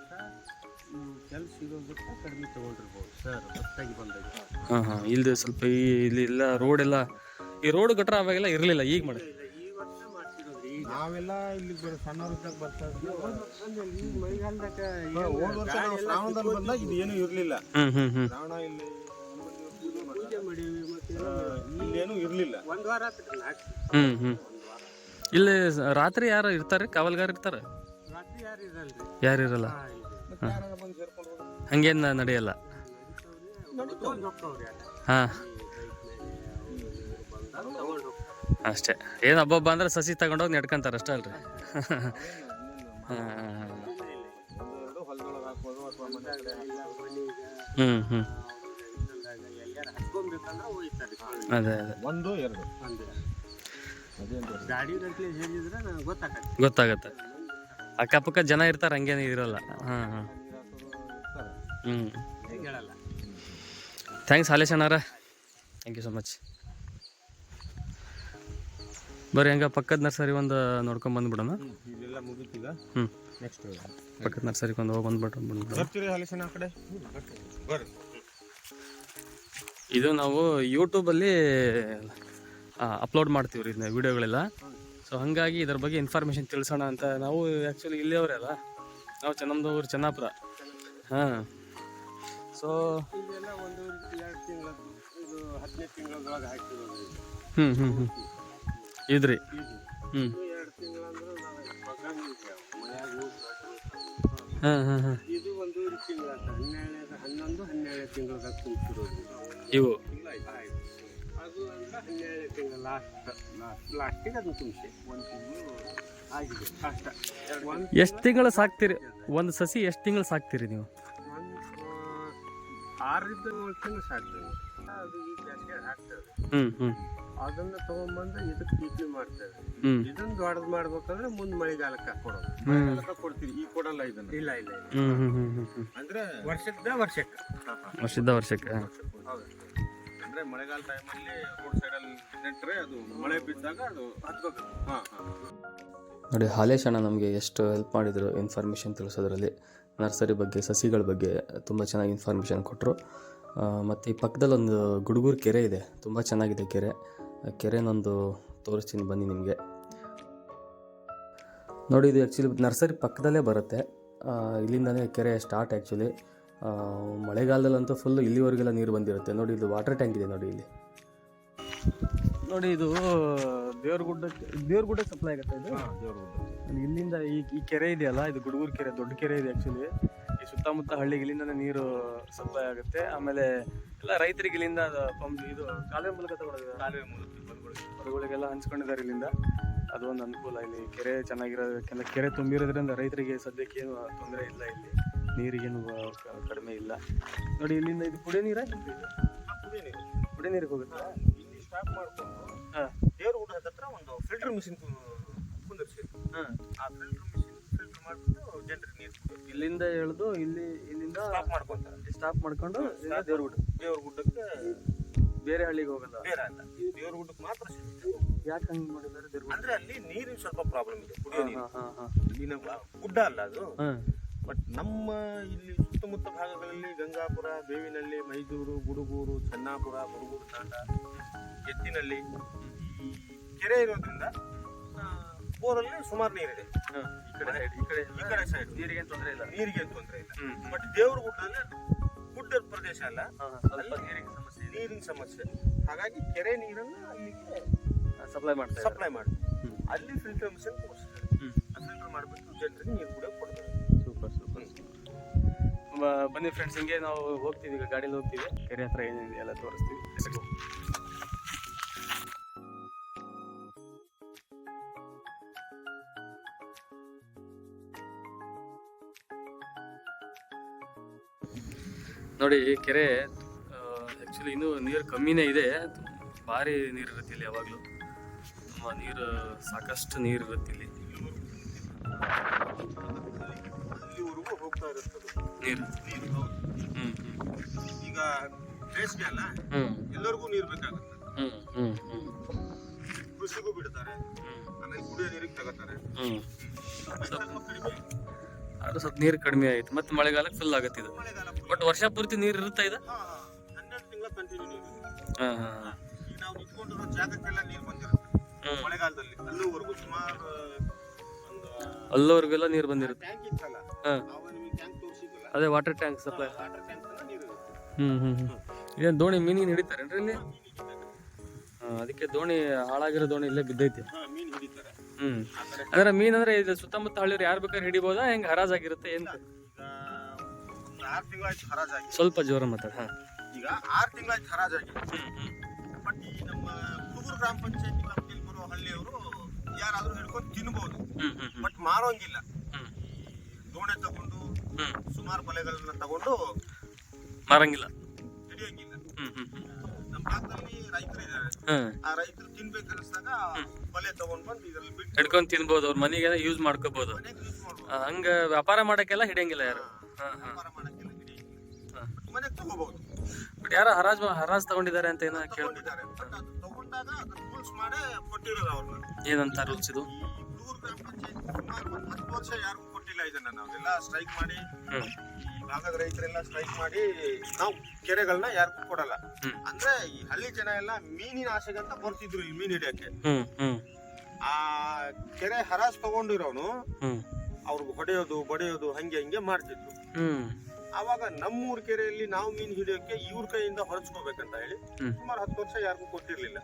ಈ ವರ್ಷ ಕೆಲಸ ಕಡಿಮೆ ತಗೊಂಡಿರ್ಬೋದು. ಸರ್ ಹೊತ್ತಾಗಿ ಬಂದಾಗ ಹಾಂ ಹಾಂ ಇಲ್ದು ಸ್ವಲ್ಪ ಈ ಇಲ್ಲಿ ಎಲ್ಲ ರೋಡ್ ಎಲ್ಲ ಈ ರೋಡ್ ಗಟ್ರ ಅವಾಗೆಲ್ಲ ಇರಲಿಲ್ಲ ಈಗ ಮಾಡಿ. ಈ ವರ್ಷ ಮಾಡ್ತಿರೋದು ಈಗ. ನಾವೆಲ್ಲ ಇಲ್ಲಿ ಬರೋ ಸಣ್ಣವ್ರಿದ್ದಾಗ ಬರ್ತಾ ಇದ್ವಿ. ಈ ಮಳೆಗಾಲದಾಗ ಹೋದ ವರ್ಷ ನಾವು ಶ್ರಾವಣದಲ್ಲಿ ಬಂದಾಗ ಇದು ಏನು ಇರಲಿಲ್ಲ. ಹ್ಞೂ ಹ್ಞೂ ಹ್ಞೂ ಶ್ರಾವಣ ಇಲ್ಲಿ ಪೂಜೆ ಮಾಡಿ ಪೂಜೆ ಮಾಡೀವಿ ಮತ್ತೆ ಇಲ್ಲೇನು ಇರಲಿಲ್ಲ. ಒಂದು ವಾರ ಆತ್ರಿ ನಾಲ್ಕು ಹ್ಞೂ ಹ್ಞೂ ಒಂದು ಇಲ್ಲಿ ಸ- ರಾತ್ರಿ ಯಾರು ಇರ್ತಾರೆ? ಕಾವಲ್ಗಾರ ಇರ್ತಾರೆ? ರಾತ್ರಿ ಯಾರು ಇರಲ್ರಿ? ಯಾರು ಇರಲ್ಲ? ಹಂಗೇನು ನಡೆಯಲ್ಲ? ಹಾ. ಅಷ್ಟೇ. ಏನು ಹಬ್ಬ ಅಂದ್ರೆ ಸಸಿ ತಗೊಂಡೋಗಿ ನೆಡ್ಕೊಂತಾರೆ ಅಷ್ಟೇ ಅಲ್ರಿ? ಹ್ಞೂ ಅದೇ ಒಂದು ಎರಡು ಗೊತ್ತಾಗತ್ತೆ. ಅಕ್ಕಪಕ್ಕ ಜನ ಇರ್ತಾರೆ ಹಂಗೇನು ಇರಲ್ಲ. ಹಾಂ ಹಾಂ. ಹ್ಞೂ ಥ್ಯಾಂಕ್ಸ್ ಹಾಲೇಶ್ ಅಣ್ಣಾರ ಥ್ಯಾಂಕ್ ಯು ಸೊ ಮಚ್ ಬರೀ ಹಂಗೆ ಪಕ್ಕದ ನರ್ಸರಿ ಒಂದು ನೋಡ್ಕೊಂಡ್ ಬಂದ್ಬಿಡೋಣ. ಹ್ಞೂ ನೆಕ್ಸ್ಟ್ ಪಕ್ಕದ ನರ್ಸರಿ ಒಂದು ಹೋಗಿ ಬಂದ್ಬಿಟ್ಟು ಬಂದ್ಬಿಡೋಣ. ಇದು ನಾವು ಯೂಟ್ಯೂಬಲ್ಲಿ ಅಪ್ಲೋಡ್ ಮಾಡ್ತೀವಿ ರೀ ಇದನ್ನ ವೀಡಿಯೋಗಳೆಲ್ಲ ಸೊ ಹಾಗಾಗಿ ಇದ್ರ ಬಗ್ಗೆ ಇನ್ಫಾರ್ಮೇಷನ್ ತಿಳಿಸೋಣ ಅಂತ ನಾವು ಆ್ಯಕ್ಚುಲಿ ಇಲ್ಲಿಯವರೇ ಅಲ್ಲ. ನಾವು ಚೆನ್ನ ನಮ್ದು ಊರು ಚೆನ್ನಾಪುರ. ಹಾಂ. ಸೊ ಒಂದು ಎರಡು ತಿಂಗಳ ಹಾಕಿರೋದು. ಹ್ಞೂ ಹ್ಞೂ ಹ್ಞೂ ಇದ್ರಿ. ಹ್ಞೂ ಎರಡು ತಿಂಗಳಂದ್ರೆ ಹಾಂ ಹಾಂ ಹಾಂ. ಇದು ಒಂದೂವರೆ ತಿಂಗಳ ಹನ್ನೆರಡನೇ ಹನ್ನೊಂದು ಹನ್ನೆರಡನೇ ತಿಂಗಳದಾಗ ತುಂಬಿರೋದು ಇವು. ಆಯ್ತು. ಅದು ಅಂತ ಹನ್ನೆರಡನೇ ತಿಂಗಳ ಲಾಸ್ಟ್ ಲಾಸ್ಟ್ ಲಾಸ್ಟಿಗೆ ಅದು ತುಂಬಿಸಿ. ಒಂದು ತಿಂಗಳು ಆಗಿದೆ. ಅಷ್ಟ. ಒಂದು ಎಷ್ಟು ತಿಂಗಳು ಸಾಕ್ತೀರಿ? ಒಂದು ಸಸಿ ಎಷ್ಟು ತಿಂಗಳು ಸಾಕ್ತೀರಿ ನೀವು? ಒಂದು ಆರರಿಂದ ಏಳು ತಿಂಗಳು ಸಾಕ್ತೇವೆ. ಅದು ಈ ಜಾಸ್ತಿ ಹಾಕ್ತೇವೆ. ಹ್ಞೂ ಹ್ಞೂ ಅದನ್ನ ತಗೊಂಡ್ಬಂದು ಇದಕ್ಕೆ ಟ್ರೀಟ್ಲಿ ಮಾಡ್ತೇವೆ. ಹ್ಞೂ ಇದನ್ನ ದೊಡ್ಡದು ಮಾಡ್ಬೇಕಂದ್ರೆ ಮುಂದೆ ಮಳೆಗಾಲಕ್ಕೆ ಕೊಡೋದು. ಮಳೆಗಾಲಕ್ಕೆ ಕೊಡ್ತೀರಿ ಈ ಕೊಡಲ್ಲ ಇದನ್ನ. ಇಲ್ಲ ಇಲ್ಲ ಇಲ್ಲ. ಹ್ಞೂ ಹ್ಞೂ ಹ್ಞೂ ಹ್ಞೂ ಹ್ಞೂ ಅಂದ್ರೆ ವರ್ಷದ ವರ್ಷಕ್ಕೆ. ವರ್ಷದ ವರ್ಷಕ್ಕೆ. ಹೌದು. ಅಂದ್ರೆ ಮಳೆಗಾಲ ಟೈಮಲ್ಲಿ ರೋಡ್ ಸೈಡಲ್ಲಿ ನೆಟ್ರೆ ಅದು ಮಳೆ ಬಿದ್ದಾಗ ಅದು ಹತ್ಕೋಬೇಕು ನೋಡಿ, ಹಾಲೇಶ್ ಅಣ್ಣ ನಮಗೆ ಎಷ್ಟು ಹೆಲ್ಪ್ ಮಾಡಿದರು ಇನ್ಫಾರ್ಮೇಷನ್ ತಿಳಿಸೋದ್ರಲ್ಲಿ. ನರ್ಸರಿ ಬಗ್ಗೆ, ಸಸಿಗಳ ಬಗ್ಗೆ ತುಂಬ ಚೆನ್ನಾಗಿ ಇನ್ಫಾರ್ಮೇಷನ್ ಕೊಟ್ಟರು ಮತ್ತು ಈ ಪಕ್ಕದಲ್ಲೊಂದು ಗುಡುಗೂರು ಕೆರೆ ಇದೆ. ತುಂಬ ಚೆನ್ನಾಗಿದೆ ಕೆರೆ. ಕೆರೆನೊಂದು ತೋರಿಸ್ತೀನಿ ಬನ್ನಿ ನಿಮಗೆ. ನೋಡಿ, ಇದು ಆ್ಯಕ್ಚುಲಿ ನರ್ಸರಿ ಪಕ್ಕದಲ್ಲೇ ಬರುತ್ತೆ. ಇಲ್ಲಿಂದಲೇ ಕೆರೆ ಸ್ಟಾರ್ಟ್ ಆ್ಯಕ್ಚುಲಿ ಮಳೆಗಾಲದಲ್ಲಂತೂ ಫುಲ್ ಇಲ್ಲಿವರೆಗೆಲ್ಲ ನೀರು ಬಂದಿರುತ್ತೆ. ನೋಡಿ ಇದು ವಾಟರ್ ಟ್ಯಾಂಕ್ ಇದೆ ನೋಡಿ ಇಲ್ಲಿ. ನೋಡಿ ಇದು ದೇವ್ರಗುಡ್ಡಕ್ಕೆ ದೇವ್ರಗುಡ್ಡಕ್ಕೆ ಸಪ್ಲೈ ಆಗುತ್ತೆ ಇದು? ಗುಡ್ಡ ಇಲ್ಲಿಂದ ಈ ಈ ಕೆರೆ ಇದೆಯಲ್ಲ ಇದು ಗುಡುಗೂರು ಕೆರೆ ದೊಡ್ಡ ಕೆರೆ ಇದೆ ಆ್ಯಕ್ಚುಲಿ ಈ ಸುತ್ತಮುತ್ತ ಹಳ್ಳಿಗೆ ಇಲ್ಲಿಂದನೇ ನೀರು ಸಪ್ಲೈ ಆಗುತ್ತೆ. ಆಮೇಲೆ ಎಲ್ಲ ರೈತರಿಗೆ ಇಲ್ಲಿಂದ ಪಂಪ್ ಇದು ಕಾಲುವೆ ಮೂಲಕ ತಗೊಳ್ಳೋದು ಕಾಲುವೆ ಮೂಲಕ ಹೊರಗಳಿಗೆಲ್ಲ ಹಂಚ್ಕೊಂಡಿದ್ದಾರೆ ಇಲ್ಲಿಂದ. ಅದೊಂದು ಅನುಕೂಲ ಇಲ್ಲಿ. ಕೆರೆ ಚೆನ್ನಾಗಿರೋದಕ್ಕೆಲ್ಲ ಕೆರೆ ತುಂಬಿರೋದ್ರಿಂದ ರೈತರಿಗೆ ಸದ್ಯಕ್ಕೆ ಏನು ತೊಂದರೆ ಇಲ್ಲ ಇಲ್ಲಿ. ನೀರಿಗೇನು ಕಡಿಮೆ ಇಲ್ಲ. ನೋಡಿ ಇಲ್ಲಿಂದ ಇದು ಕುಡಿಯೋ ನೀರ ಕುಡಿಯೋ ನೀರು ಕುಡಿಯೋ ನೀರಿಗೆ ಹೋಗುತ್ತಾ? ಇಲ್ಲಿ ಸ್ಟಾಪ್ ಮಾಡ್ಕೊಂಡು ಹಾಂ. ದೇವ್ರ ಊಟದ ಹತ್ರ ಒಂದು ಫಿಲ್ಟರ್ ಮಿಷಿನ್ ಕುಂದಿರ್ಸಿ. ಹಾಂ. ಆ ಫಿಲ್ಟರ್ ಮಿಷಿನ್ ಫಿಲ್ಟರ್ ಮಾಡ್ಬಿಟ್ಟು ಜನರಿಗೆ ನೀರು. ಇಲ್ಲಿಂದ ಎಳೆದು ಇಲ್ಲಿ ಇಲ್ಲಿಂದ ಸ್ಟಾಪ್ ಮಾಡ್ಕೊಂತಾರೆ. ಸ್ಟಾಪ್ ಮಾಡ್ಕೊಂಡು ದೇವ್ರ ಗುಡ್ಡ ದೇವ್ರ ಗುಡ್ಡಕ್ಕೆ ಬೇರೆ ಹಳ್ಳಿಗೆ ಹೋಗಲ್ಲ ಬೇರೆ ಅಲ್ಲ ಇದು ದೇವ್ರ ಗುಡ್ಡಕ್ಕೆ ಮಾತ್ರ ಯಾಕೆ ಹಂಗೆ ಮಾಡಿದ್ದಾರೆ ಅಂದ್ರೆ ಅಲ್ಲಿ ನೀರಿನ ಸ್ವಲ್ಪ ಪ್ರಾಬ್ಲಮ್ ಇದೆ ಕುಡಿಯೋ ನೀರು. ಹಾಂ ಹಾಂ ಇಲ್ಲಿನ ಗುಡ್ಡ ಅಲ್ಲ ಅದು. ಬಟ್ ನಮ್ಮ ಇಲ್ಲಿ ಸುತ್ತಮುತ್ತ ಭಾಗಗಳಲ್ಲಿ ಗಂಗಾಪುರ ಬೇವಿನಹಳ್ಳಿ ಮೈದೂರು ಗುಡುಗೂರು ಚನ್ನಾಪುರ ಬುರುಗೂರು ತಾಂಡ ಎತ್ತಿನಹಳ್ಳಿ ಈ ಕೆರೆ ಇರೋದ್ರಿಂದ ಬೋರಲ್ಲಿ ಸುಮಾರು ನೀರಿದೆ. ಈ ಕಡೆ ಸೈಡ್ ಈ ಕಡೆ ಈ ಕಡೆ ಸೈಡ್ ನೀರಿಗೆ ತೊಂದರೆ ಇಲ್ಲ. ನೀರಿಗೆ ತೊಂದರೆ ಇಲ್ಲ. ಬಟ್ ದೇವ್ರ ಗುಡ್ಡದಲ್ಲಿ ಗುಡ್ಡದ ಪ್ರದೇಶ ಅಲ್ಲ. ನೀರಿಗೆ ಸಮಸ್ಯೆ ನೀರಿನ ಸಮಸ್ಯೆ. ಹಾಗಾಗಿ ಕೆರೆ ನೀರನ್ನ ಅಲ್ಲಿಗೆ ಸಪ್ಲೈ ಮಾಡ್ತಾರೆ ಸಪ್ಲೈ ಮಾಡ್ತಾರೆ. ಅಲ್ಲಿ ಫಿಲ್ಟರ್ ಮಿಷನ್ ಕೂರಿಸ್ತಾರೆ ಫಿಲ್ಟರ್ ಮಾಡಿಬಿಟ್ಟು ಜನರಿಗೆ ನೀರು ಕೂಡ ಕೊಡ್ತಾರೆ. ಬನ್ನಿ ಫ್ರೆಂಡ್ಸ್ ಹಿಂಗೆ ನಾವು ಹೋಗ್ತೀವಿ, ಈಗ ಗಾಡಿಲಿ ಹೋಗ್ತೀವಿ. ಕೆರೆ ಹತ್ರ ಏನಿದೆ ಎಲ್ಲ ತೋರಿಸ್ತೀವಿ. ನೋಡಿ ಕೆರೆ ಆ್ಯಕ್ಚುಲಿ ಇನ್ನೂ ನೀರು ಕಮ್ಮಿನೇ ಇದೆ. ಭಾರಿ ನೀರು ಇರುತ್ತೆ ಇಲ್ಲಿ ಯಾವಾಗಲೂ. ನೀರು, ಸಾಕಷ್ಟು ನೀರು ಇರುತ್ತೆ ಇಲ್ಲಿ. ನೀರು. ನೀರು ಹ್ಞೂ ಈಗ ಬೇಸಿಗೆ ಅಲ್ಲ? ಎಲ್ಲರಿಗೂ ನೀರು ಬೇಕಾಗುತ್ತೆ. ಕೃಷಿಗೂ ಬಿಡ್ತಾರೆ. ಆಮೇಲೆ ಕುಡಿಯೋ ನೀರಿಗೆ ತಗೋತಾರೆ. ಅದು ಸ್ವಲ್ಪ ನೀರು ಕಡಿಮೆ ಆಯ್ತು. ಮತ್ತೆ ಮಳೆಗಾಲಕ್ಕೆ ಫುಲ್ ಆಗುತ್ತೆ ಇದು. ಬಟ್ ವರ್ಷ ಪೂರ್ತಿ ನೀರು ಇರುತ್ತಾ ಇದು? ಹನ್ನೆರಡು ತಿಂಗಳ ಕಂಟಿನ್ಯೂ ನೀರು. ನಾವು ನಿಂತ್ಕೊಂಡಿರೋ ಜಾಗಕ್ಕೆಲ್ಲ ನೀರು ಬಂದಿರುತ್ತೆ. ಹ್ಮ್. ಮಳೆಗಾಲದಲ್ಲಿ. ಅಲ್ಲಿವರೆಗೂ ಸುಮಾರು ಅಲ್ಲವರೆಗೆಲ್ಲ ನೀರು ಬಂದಿರುತ್ತೆ. ಟ್ಯಾಂಕ್ ಇತ್ತಲ್ಲ? ಅದೇ water tank supply water tank ನೀರು. ಹ್ಞೂ ಹ್ಞೂ ಹ್ಞೂ ಏನು ದೋಣಿ ಮೀನಿನ ಹಿಡಿತಾರೇನ್ರಿ ಇಲ್ಲಿ? ಹಾಂ ಅದಕ್ಕೆ ದೋಣಿ ಹಾಳಾಗಿರೋ ದೋಣಿ ಇಲ್ಲೇ ಬಿದ್ದೈತಿ. ಹಾ ಮೀನು ಹಿಡಿತಾರೆ. ಕಡೆ ಅಂದ್ರೆ ಮೀನ್ ಅಂದ್ರೆ ಇದು ಸುತ್ತಮುತ್ತ ಹಳ್ಳಿಯವ್ರು ಯಾರು ಬೇಕಾದ್ರೆ ಹಿಡಿಬೋದಾ? ಹೆಂಗೆ ಹರಾಜಾಗಿರುತ್ತೆ ಏನು ಈಗ ಒಂದು ಆರು ತಿಂಗಳಾಯ್ತು ಹರಾಜಾಗಿ ಸ್ವಲ್ಪ ಜೋರ ಮಾತಾಡ ಹಾಂ. ಈಗ ಆರು ತಿಂಗಳಾಯ್ತು ಹರಾಜಾಗಿ ಹ್ಮ್ ಹ್ಮ್. ಬಟ್ ಈ ನಮ್ಮ ಹುಡುಗರು ಗ್ರಾಮ ಪಂಚಾಯತಿ ವ್ಯಾಪ್ತಿಯಲ್ಲಿ ಬರೋ ಹಳ್ಳಿಯವರು ಯಾರಾದರೂ ಹಿಡ್ಕೊಂಡು ತಿನ್ಬೋದು. ಹ್ಮ್ ಹ್ಮ್ ಹ್ಮ್. ಬಟ್ ಮಾರೋಂಗಿಲ್ಲ. ಹ್ಮ್. ದೋಣೆ ತಗೊಂಡು ಸುಮಾರು ಬಲೆಗಳನ್ನ ತಗೊಂಡು ಮಾರಂಗಿಲ್ಲ. ಹಿಡಿಯೋಂಗಿಲ್ಲ ನಮ್ಮ ಭಾಗದಲ್ಲಿ ರೈತರು ಇದ್ದಾರೆ. ಆ ರೈತರು ತಿನ್ಬೇಕು ಅನಿಸಿದಾಗ ಬಲೆ ತಗೊಂಡ್ ಬಂದು ಇದ್ರಲ್ಲಿ ಬಿಟ್ಟು ಹಿಡ್ಕೊಂಡ್ ತಿನ್ಬೋದು ಅವ್ರ ಮನೆಗೆ ಯೂಸ್ ಮಾಡ್ಕೋಬಹುದು ಹಂಗ ವ್ಯಾಪಾರ ಮಾಡಕ್ಕೆಲ್ಲ ಹಿಡಿಯಂಗಿಲ್ಲ ಯಾರು. ವ್ಯಾಪಾರ ಮಾಡಕ್ಕೆಲ್ಲ ಹಿಡಿಯೋಂಗಿಲ್ಲ. ಮನೆಗೆ ತಗೋಬಹುದು. ಬಟ್ ಯಾರೋ ಹರಾಜ್ ಹರಾಜ್ ತಗೊಂಡಿದ್ದಾರೆ ಅಂತ ಏನೋ ಕೇಳ್ತಿದ್ದಾರೆ ತಗೊಂಡಾಗ ರೂಲ್ಸ್ ಮಾಡೇ ಕೊಟ್ಟಿರೋದು ಅವ್ರನ್ನ ಏನಂತ ರೂಲ್ಸ್ ಇದು? ಹುಡುಗರು ಗ್ರಾಮ ಪಂಚಾಯತ್ ಸುಮಾರು ಒಂದು ಹತ್ತು ವರ್ಷ ಯಾರಿಗೂ ಕೊಟ್ಟಿಲ್ಲ ಇದನ್ನ ನಾವೆಲ್ಲ ಸ್ಟ್ರೈಕ್ ಮಾಡಿ ಈ ಭಾಗದ ರೈತರೆಲ್ಲ ಸ್ಟ್ರೈಕ್ ಮಾಡಿ ನಾವು ಕೆರೆಗಳನ್ನ ಯಾರಿಗೂ ಕೊಡಲ್ಲ. ಅಂದ್ರೆ ಈ ಹಳ್ಳಿ ಜನ ಎಲ್ಲ ಮೀನಿನ ಆಸೆಗಂತ ಬರ್ತಿದ್ರು ಇಲ್ಲಿ ಮೀನ್ ಹಿಡಿಯಕ್ಕೆ. ಆ ಕೆರೆ ಹರಾಸ್ ತಗೊಂಡಿರೋನು ಅವ್ರಿಗೆ ಹೊಡೆಯೋದು ಬಡಿಯೋದು ಹಂಗೆ ಹಂಗೆ ಮಾಡ್ತಿದ್ರು. ಅವಾಗ ಆವಾಗ ನಮ್ಮೂರ್ ಕೆರೆಯಲ್ಲಿ ನಾವು ಮೀನ್ ಹಿಡಿಯೋಕೆ ಇವ್ರ ಕೈಯಿಂದ ಹೊರಚ್ಕೋಬೇಕಂತ ಹೇಳಿ ಸುಮಾರು ಹತ್ತು ವರ್ಷ ಯಾರಿಗೂ ಕೊಟ್ಟಿರ್ಲಿಲ್ಲ.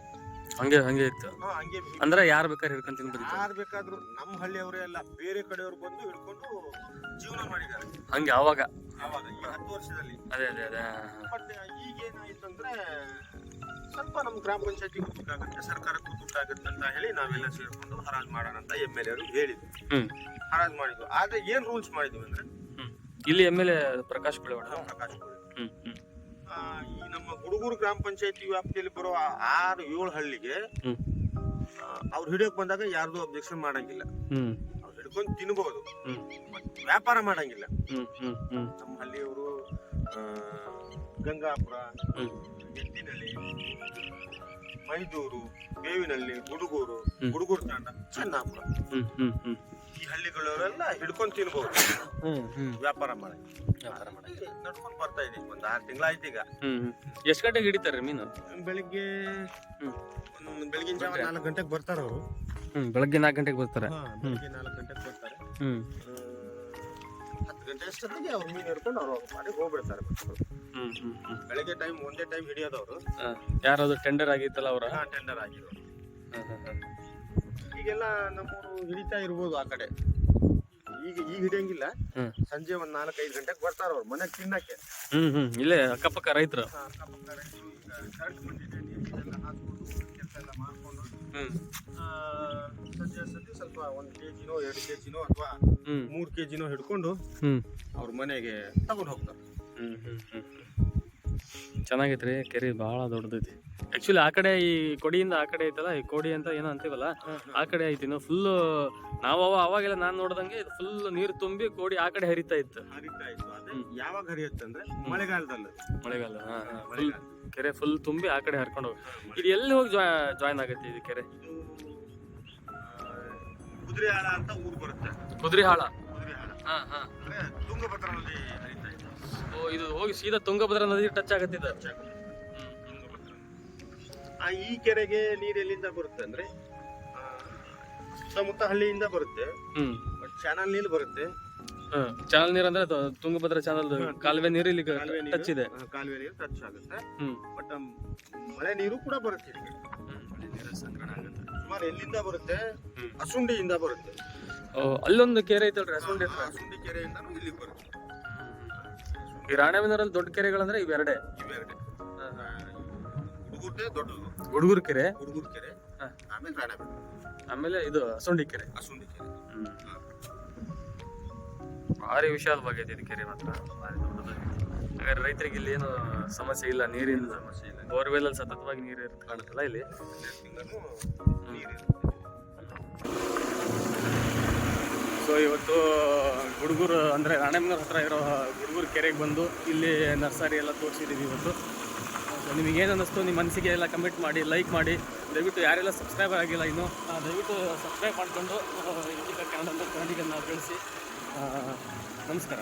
ಹಂಗೆ ಹಂಗೆ ಇತ್ತು. ಹಾ, ಹಂಗೆ ಅಂದ್ರೆ ಯಾರು ಬೇಕಾದ್ರೆ ಹಿಡ್ಕೊಂಡ್ ತಿನ್ಬೋದು ಯಾರು ಬೇಕಾದ್ರೂ ನಮ್ಮ ಹಳ್ಳಿಯವರೇ ಎಲ್ಲ ಬೇರೆ ಕಡೆಯವರು ಬಂದು ಹಿಡ್ಕೊಂಡು ಜೀವನ ಮಾಡಿದ್ದಾರೆ. ಹಂಗೆ ಅವಾಗ ಆವಾಗ ಈ ಹತ್ತು ವರ್ಷದಲ್ಲಿ. ಅದೇ ಅದೇ ಅದೇ. ಬಟ್ ಈಗ ಸ್ವಲ್ಪ ನಮ್ಮ ಗ್ರಾಮ ಪಂಚಾಯತಿಗೂ ದುಡ್ಡಾಗುತ್ತೆ ಸರ್ಕಾರಕ್ಕೂ ದುಡ್ಡಾಗುತ್ತೆ ಅಂತ ಹೇಳಿ ನಾವೆಲ್ಲ ಸೇರ್ಕೊಂಡು ಹರಾಜ್ ಮಾಡೋಣ ಅಂತ ಎಂ ಎಲ್ ಎರು ಹೇಳಿದ್ವಿ ಹ್ಮ್. ಹರಾಜ್ ಮಾಡಿದ್ರು. ಆದ್ರೆ ಏನ್ ರೂಲ್ಸ್ ಮಾಡಿದ್ವಿ ಅಂದ್ರೆ ಇಲ್ಲಿ M L A Prakash Belawadi Prakash. ಹ್ಮ್ ಹ್ಮ್. ಈ ನಮ್ಮ ಗುಡುಗೂರು ಗ್ರಾಮ ಪಂಚಾಯತಿ ವ್ಯಾಪ್ತಿಯಲ್ಲಿ ಬರೋ ಆ ಆರು ಏಳು ಹಳ್ಳಿಗೆ ಹ್ಮ್. ಅವ್ರು ಹಿಡಿಯೋಕ್ ಬಂದಾಗ ಯಾರ್ದು ಅಬ್ಜೆಕ್ಷನ್ ಮಾಡಂಗಿಲ್ಲ. ಹ್ಮ್. ಅವ್ರು ಹಿಡ್ಕೊಂಡು ತಿನ್ಬಹುದು ಹ್ಮ್. ವ್ಯಾಪಾರ ಮಾಡಂಗಿಲ್ಲ. ಹ್ಮ್ ಹ್ಮ್ ಹ್ಮ್. ನಮ್ಮ ಹಳ್ಳಿಯವರು ಆ, ಗಂಗಾಪುರ ಹ್ಮ್. ಎತ್ತಿನಹಳ್ಳಿ ಮೈದೂರು ಬೇವಿನಹಳ್ಳಿ ಗುಡುಗೂರು. ಗುಡುಗೂರು ತಾಂಡ ಚೆನ್ನಾಪುರ. ಹ್ಮ್ ಹ್ಮ್ ಹ್ಮ್. ಈ ಹಳ್ಳಿಗಳವರೆಲ್ಲ ಹಿಡ್ಕೊಂಡು ತಿನ್ಬಹುದು ವ್ಯಾಪಾರ ಮಾಡಿ. ವ್ಯಾಪಾರ ಮಾಡಿ. ನಡ್ಕೊಂಡು ಬರ್ತಾ ಇದೀವಿ. ಒಂದ್ ಆರು ತಿಂಗಳಾಯ್ತು ಈಗ. ಹ್ಮ್ ಎಷ್ಟು ಗಂಟೆಗೆ ಹಿಡಿತಾರೆ ಮೀನು? ಬೆಳಿಗ್ಗೆ ಬೆಳಗಿನ ಜಾವ ನಾಲ್ಕು ಗಂಟೆಗೆ ಬರ್ತಾರ ಅವರು. ಹ್ಮ್ ಬೆಳಗ್ಗೆ ನಾಲ್ಕು ಗಂಟೆಗೆ ಬರ್ತಾರೆ. ಬೆಳಿಗ್ಗೆ ನಾಲ್ಕು ಗಂಟೆಗೆ ಬರ್ತಾರೆ. ಹ್ಮ್. ಹತ್ತು ಗಂಟೆ ಅಷ್ಟೊತ್ತಿಗೆ ಅವ್ರು ಮೀನು ಹಿಡ್ಕೊಂಡು ಅವ್ರು ಮಾಡಿ ಹೋಗ್ಬಿಡ್ತಾರೆ ಬೆಳಗ್ಗೆ ಟೈಮ್ ಒಂದೇ ಟೈಮ್ ಹಿಡಿಯೋದವ್ರು. ಆ, ಯಾರದು ಟೆಂಡರ್ ಆಗಿತ್ತಲ್ಲ ಅವ್ರ? ಟೆಂಡರ್ ಆಗಿರೋರು. ಈಗೆಲ್ಲ ನಮ್ಮೂರು ಹಿಡಿತಾ ಇರ್ಬೋದು ಆ ಕಡೆ. ಈಗ ಈಗ ಹಿಡಿಯಂಗಿಲ್ಲ. ಹ್ಮ್. ಸಂಜೆ ಒಂದ್ ನಾಲ್ಕೈದು ಗಂಟೆಗೆ ಬರ್ತಾರ ಅವ್ರು ಮನೆಗೆ ತಿನ್ನಕ್ಕೆ. ಹ್ಮ್ ಹ್ಮ್. ಇಲ್ಲೇ ಅಕ್ಕಪಕ್ಕ ರೈತರು. ಆ, ಅಕ್ಕಪಕ್ಕ ರೈತರು ಈಗ ಕರೆಂಟ್ ಬಂದಿದೆ ಕೆಲಸ ಎಲ್ಲ ಮಾಡ್ಕೊಂಡು ಹ್ಮ್. ಆ, ಸಂಜೆ ಸಂಜೆ ಸ್ವಲ್ಪ ಒಂದ್ ಕೆಜಿನೋ ಎರಡು ಕೆಜಿನೋ ಅಥವಾ ಹ್ಮ್. ಮೂರ್ ಕೆಜಿನೋ ಹಿಡ್ಕೊಂಡು ಹ್ಮ್. ಅವ್ರ ಮನೆಗೆ ತಗೊಂಡು ಹೋಗ್ತಾರೆ. ಹ್ಮ್ ಹ್ಮ್ ಹ್ಮ್. ಚೆನ್ನಾಗೈತ್ರಿ ಕೆರೆ ಭಾಳ ದೊಡ್ಡದೈತಿ. ಆ್ಯಕ್ಚುಲಿ ಆ ಕಡೆ ಈ ಕೊಡಿಯಿಂದ ಆ ಕಡೆ ಐತಲ್ಲ ಈ ಕೊಡಿ ಅಂತ ಏನೋ ಅಂತೀವಲ್ಲ ಆ ಕಡೆ ಐತಿ. ನಾವು ಫುಲ್ಲು ನಾವು ಅವ ಅವಾಗೆಲ್ಲ ನಾನು ನೋಡ್ದಂಗೆ ಇದು ಫುಲ್ ನೀರು ತುಂಬಿ ಕೋಡಿ ಆ ಕಡೆ ಹರಿತಾ ಇತ್ತು. ಹರಿತಾ ಇತ್ತು. ಅದೇ ಯಾವಾಗ ಹರಿಯುತ್ತಂದ್ರೆ ಮಳೆಗಾಲದಲ್ಲಿ. ಮಳೆಗಾಲ ಹಾಂ ಹಾ. ಫುಲ್ ಕೆರೆ ಫುಲ್ ತುಂಬಿ ಆ ಕಡೆ ಹರ್ಕೊಂಡು ಹೋಗಿ ಇದು ಎಲ್ಲಿ ಹೋಗಿ ಜಾಯ್ನ್ ಆಗುತ್ತೆ ಇದು ಕೆರೆ? ಕುದುರೆಹಾಳ ಅಂತ ಊರು ಬರುತ್ತೆ. ಕುದುರೆಹಾಳ. ಕುದುರೆಹಾಳ. ಹಾ ಹಾ. ತುಂಗಭದ್ರಲ್ಲಿ ಇದೆ ಓ ಇದು ಹೋಗಿ ಸೀದಾ ತುಂಗಭದ್ರಾ ನದಿಗೆ ಟಚ್ ಆಗುತ್ತೆ ಇದು. ಆ ಈ ಕೆರೆಗೆ ನೀರು ಎಲ್ಲಿಂದ ಬರುತ್ತೆ ಅಂದ್ರೆ ಆ, ಸುತ್ತಮುತ್ತ ಹಳ್ಳಿಯಿಂದ ಬರುತ್ತೆ. ಹ್ಮ್. ಬಟ್ ಚಾನಲ್ ನೀರು ಬರುತ್ತೆ. ಚಾನಲ್ ನೀರು ಅಂದ್ರೆ ತುಂಗಭದ್ರ ತುಂಗಭದ್ರಾ ಚಾನಲ್ ಕಾಲುವೆ ನೀರು ಇಲ್ಲಿ ಕಾಲುವೆ ನೀರು, ಟಚ್ ಇದೆ. ಆ, ಕಾಲುವೆ ನೀರು ಟಚ್ ಆಗುತ್ತೆ. ಹ್ಮ್. ಬಟ್ ಮಳೆ ನೀರು ಕೂಡ ಬರುತ್ತೆ ಇಲ್ಲಿ. ಸಂಗ್ರಹಣ ಆಗುತ್ತೆ. ಸುಮಾರು ಎಲ್ಲಿಂದ ಬರುತ್ತೆ? ಹ್ಮ್. ಅಸುಂಡಿಯಿಂದ ಬರುತ್ತೆ. ಓ, ಅಲ್ಲೊಂದು ಕೆರೆ ಐತಲ್ರಿ ಅಸುಂಡಿ ಹತ್ರ? ಅಸುಂಡಿ ಕೆರೆಯಿಂದ ಇಲ್ಲಿಗೆ ಬರುತ್ತೆ. ಈ ರಾಣೆಬೆನ್ನೂರಲ್ಲಿ ದೊಡ್ಡ ಕೆರೆಗಳಂದ್ರೆ ಇವೆರಡೇ. ಇವೆರಡೆ. ಹುಡುಗುರ್ದೆ ದೊಡ್ಡದು. ಹುಡುಗರ ಕೆರೆ? ಹುಡುಗೂರು ಕೆರೆ. ಹಾ. ಆಮೇಲೆ ರಾಣೆಬೆನ್ನೂರು. ಆಮೇಲೆ ಇದು ಸುಂಡಿ ಕೆರೆ. ಅಸುಂಡಿ ಕೆರೆ. ಭಾರಿ ವಿಶಾಲವಾಗೈತೆ ಇದು ಕೆರೆ ಮಾತ್ರ. ಭಾರಿ ದೊಡ್ಡದಾಗೈತೆ ಹಾಗಾದ್ರೆ ರೈತರಿಗೆ ಇಲ್ಲಿ ಏನು ಸಮಸ್ಯೆ ಇಲ್ಲ? ನೀರಿನ ಸಮಸ್ಯೆ ಇಲ್ಲ. ಬೋರ್ವೆಲ್ ಅಲ್ಲಿ ಸತತವಾಗಿ ನೀರು ಇರುತ್ತೆ. ಕಾಣುತ್ತಲ್ಲ ಇಲ್ಲಿ? ಹನ್ನೆರಡು ತಿಂಗಳು ನೀರಿರುತ್ತೆ. ಸೊ, ಇವತ್ತು ಹುಡುಗರು ಅಂದರೆ ರಾಣೆಬೆನ್ನೂರು ಹತ್ರ ಇರೋ ಹುಡುಗರು ಕೆರೆಗೆ ಬಂದು ಇಲ್ಲಿ ನರ್ಸರಿ ಎಲ್ಲ ತೋರಿಸಿದ್ದೀವಿ ಇವತ್ತು. ಸೊ ನಿಮಗೆ ಏನು ಅನ್ನಿಸ್ತು? ನಿಮ್ಮ ಮನಸ್ಸಿಗೆ ಎಲ್ಲ ಕಮೆಂಟ್ ಮಾಡಿ ಲೈಕ್ ಮಾಡಿ. ದಯವಿಟ್ಟು ಯಾರೆಲ್ಲ ಸಬ್ಸ್ಕ್ರೈಬರ್ ಆಗಿಲ್ಲ ಇನ್ನೂ ದಯವಿಟ್ಟು ಸಬ್ಸ್ಕ್ರೈಬ್ ಮಾಡಿಕೊಂಡು ಇಂಡಿಕಾ ಕನ್ನಡ ನಾವು ಬೆಳೆಸಿ ನಮಸ್ಕಾರ.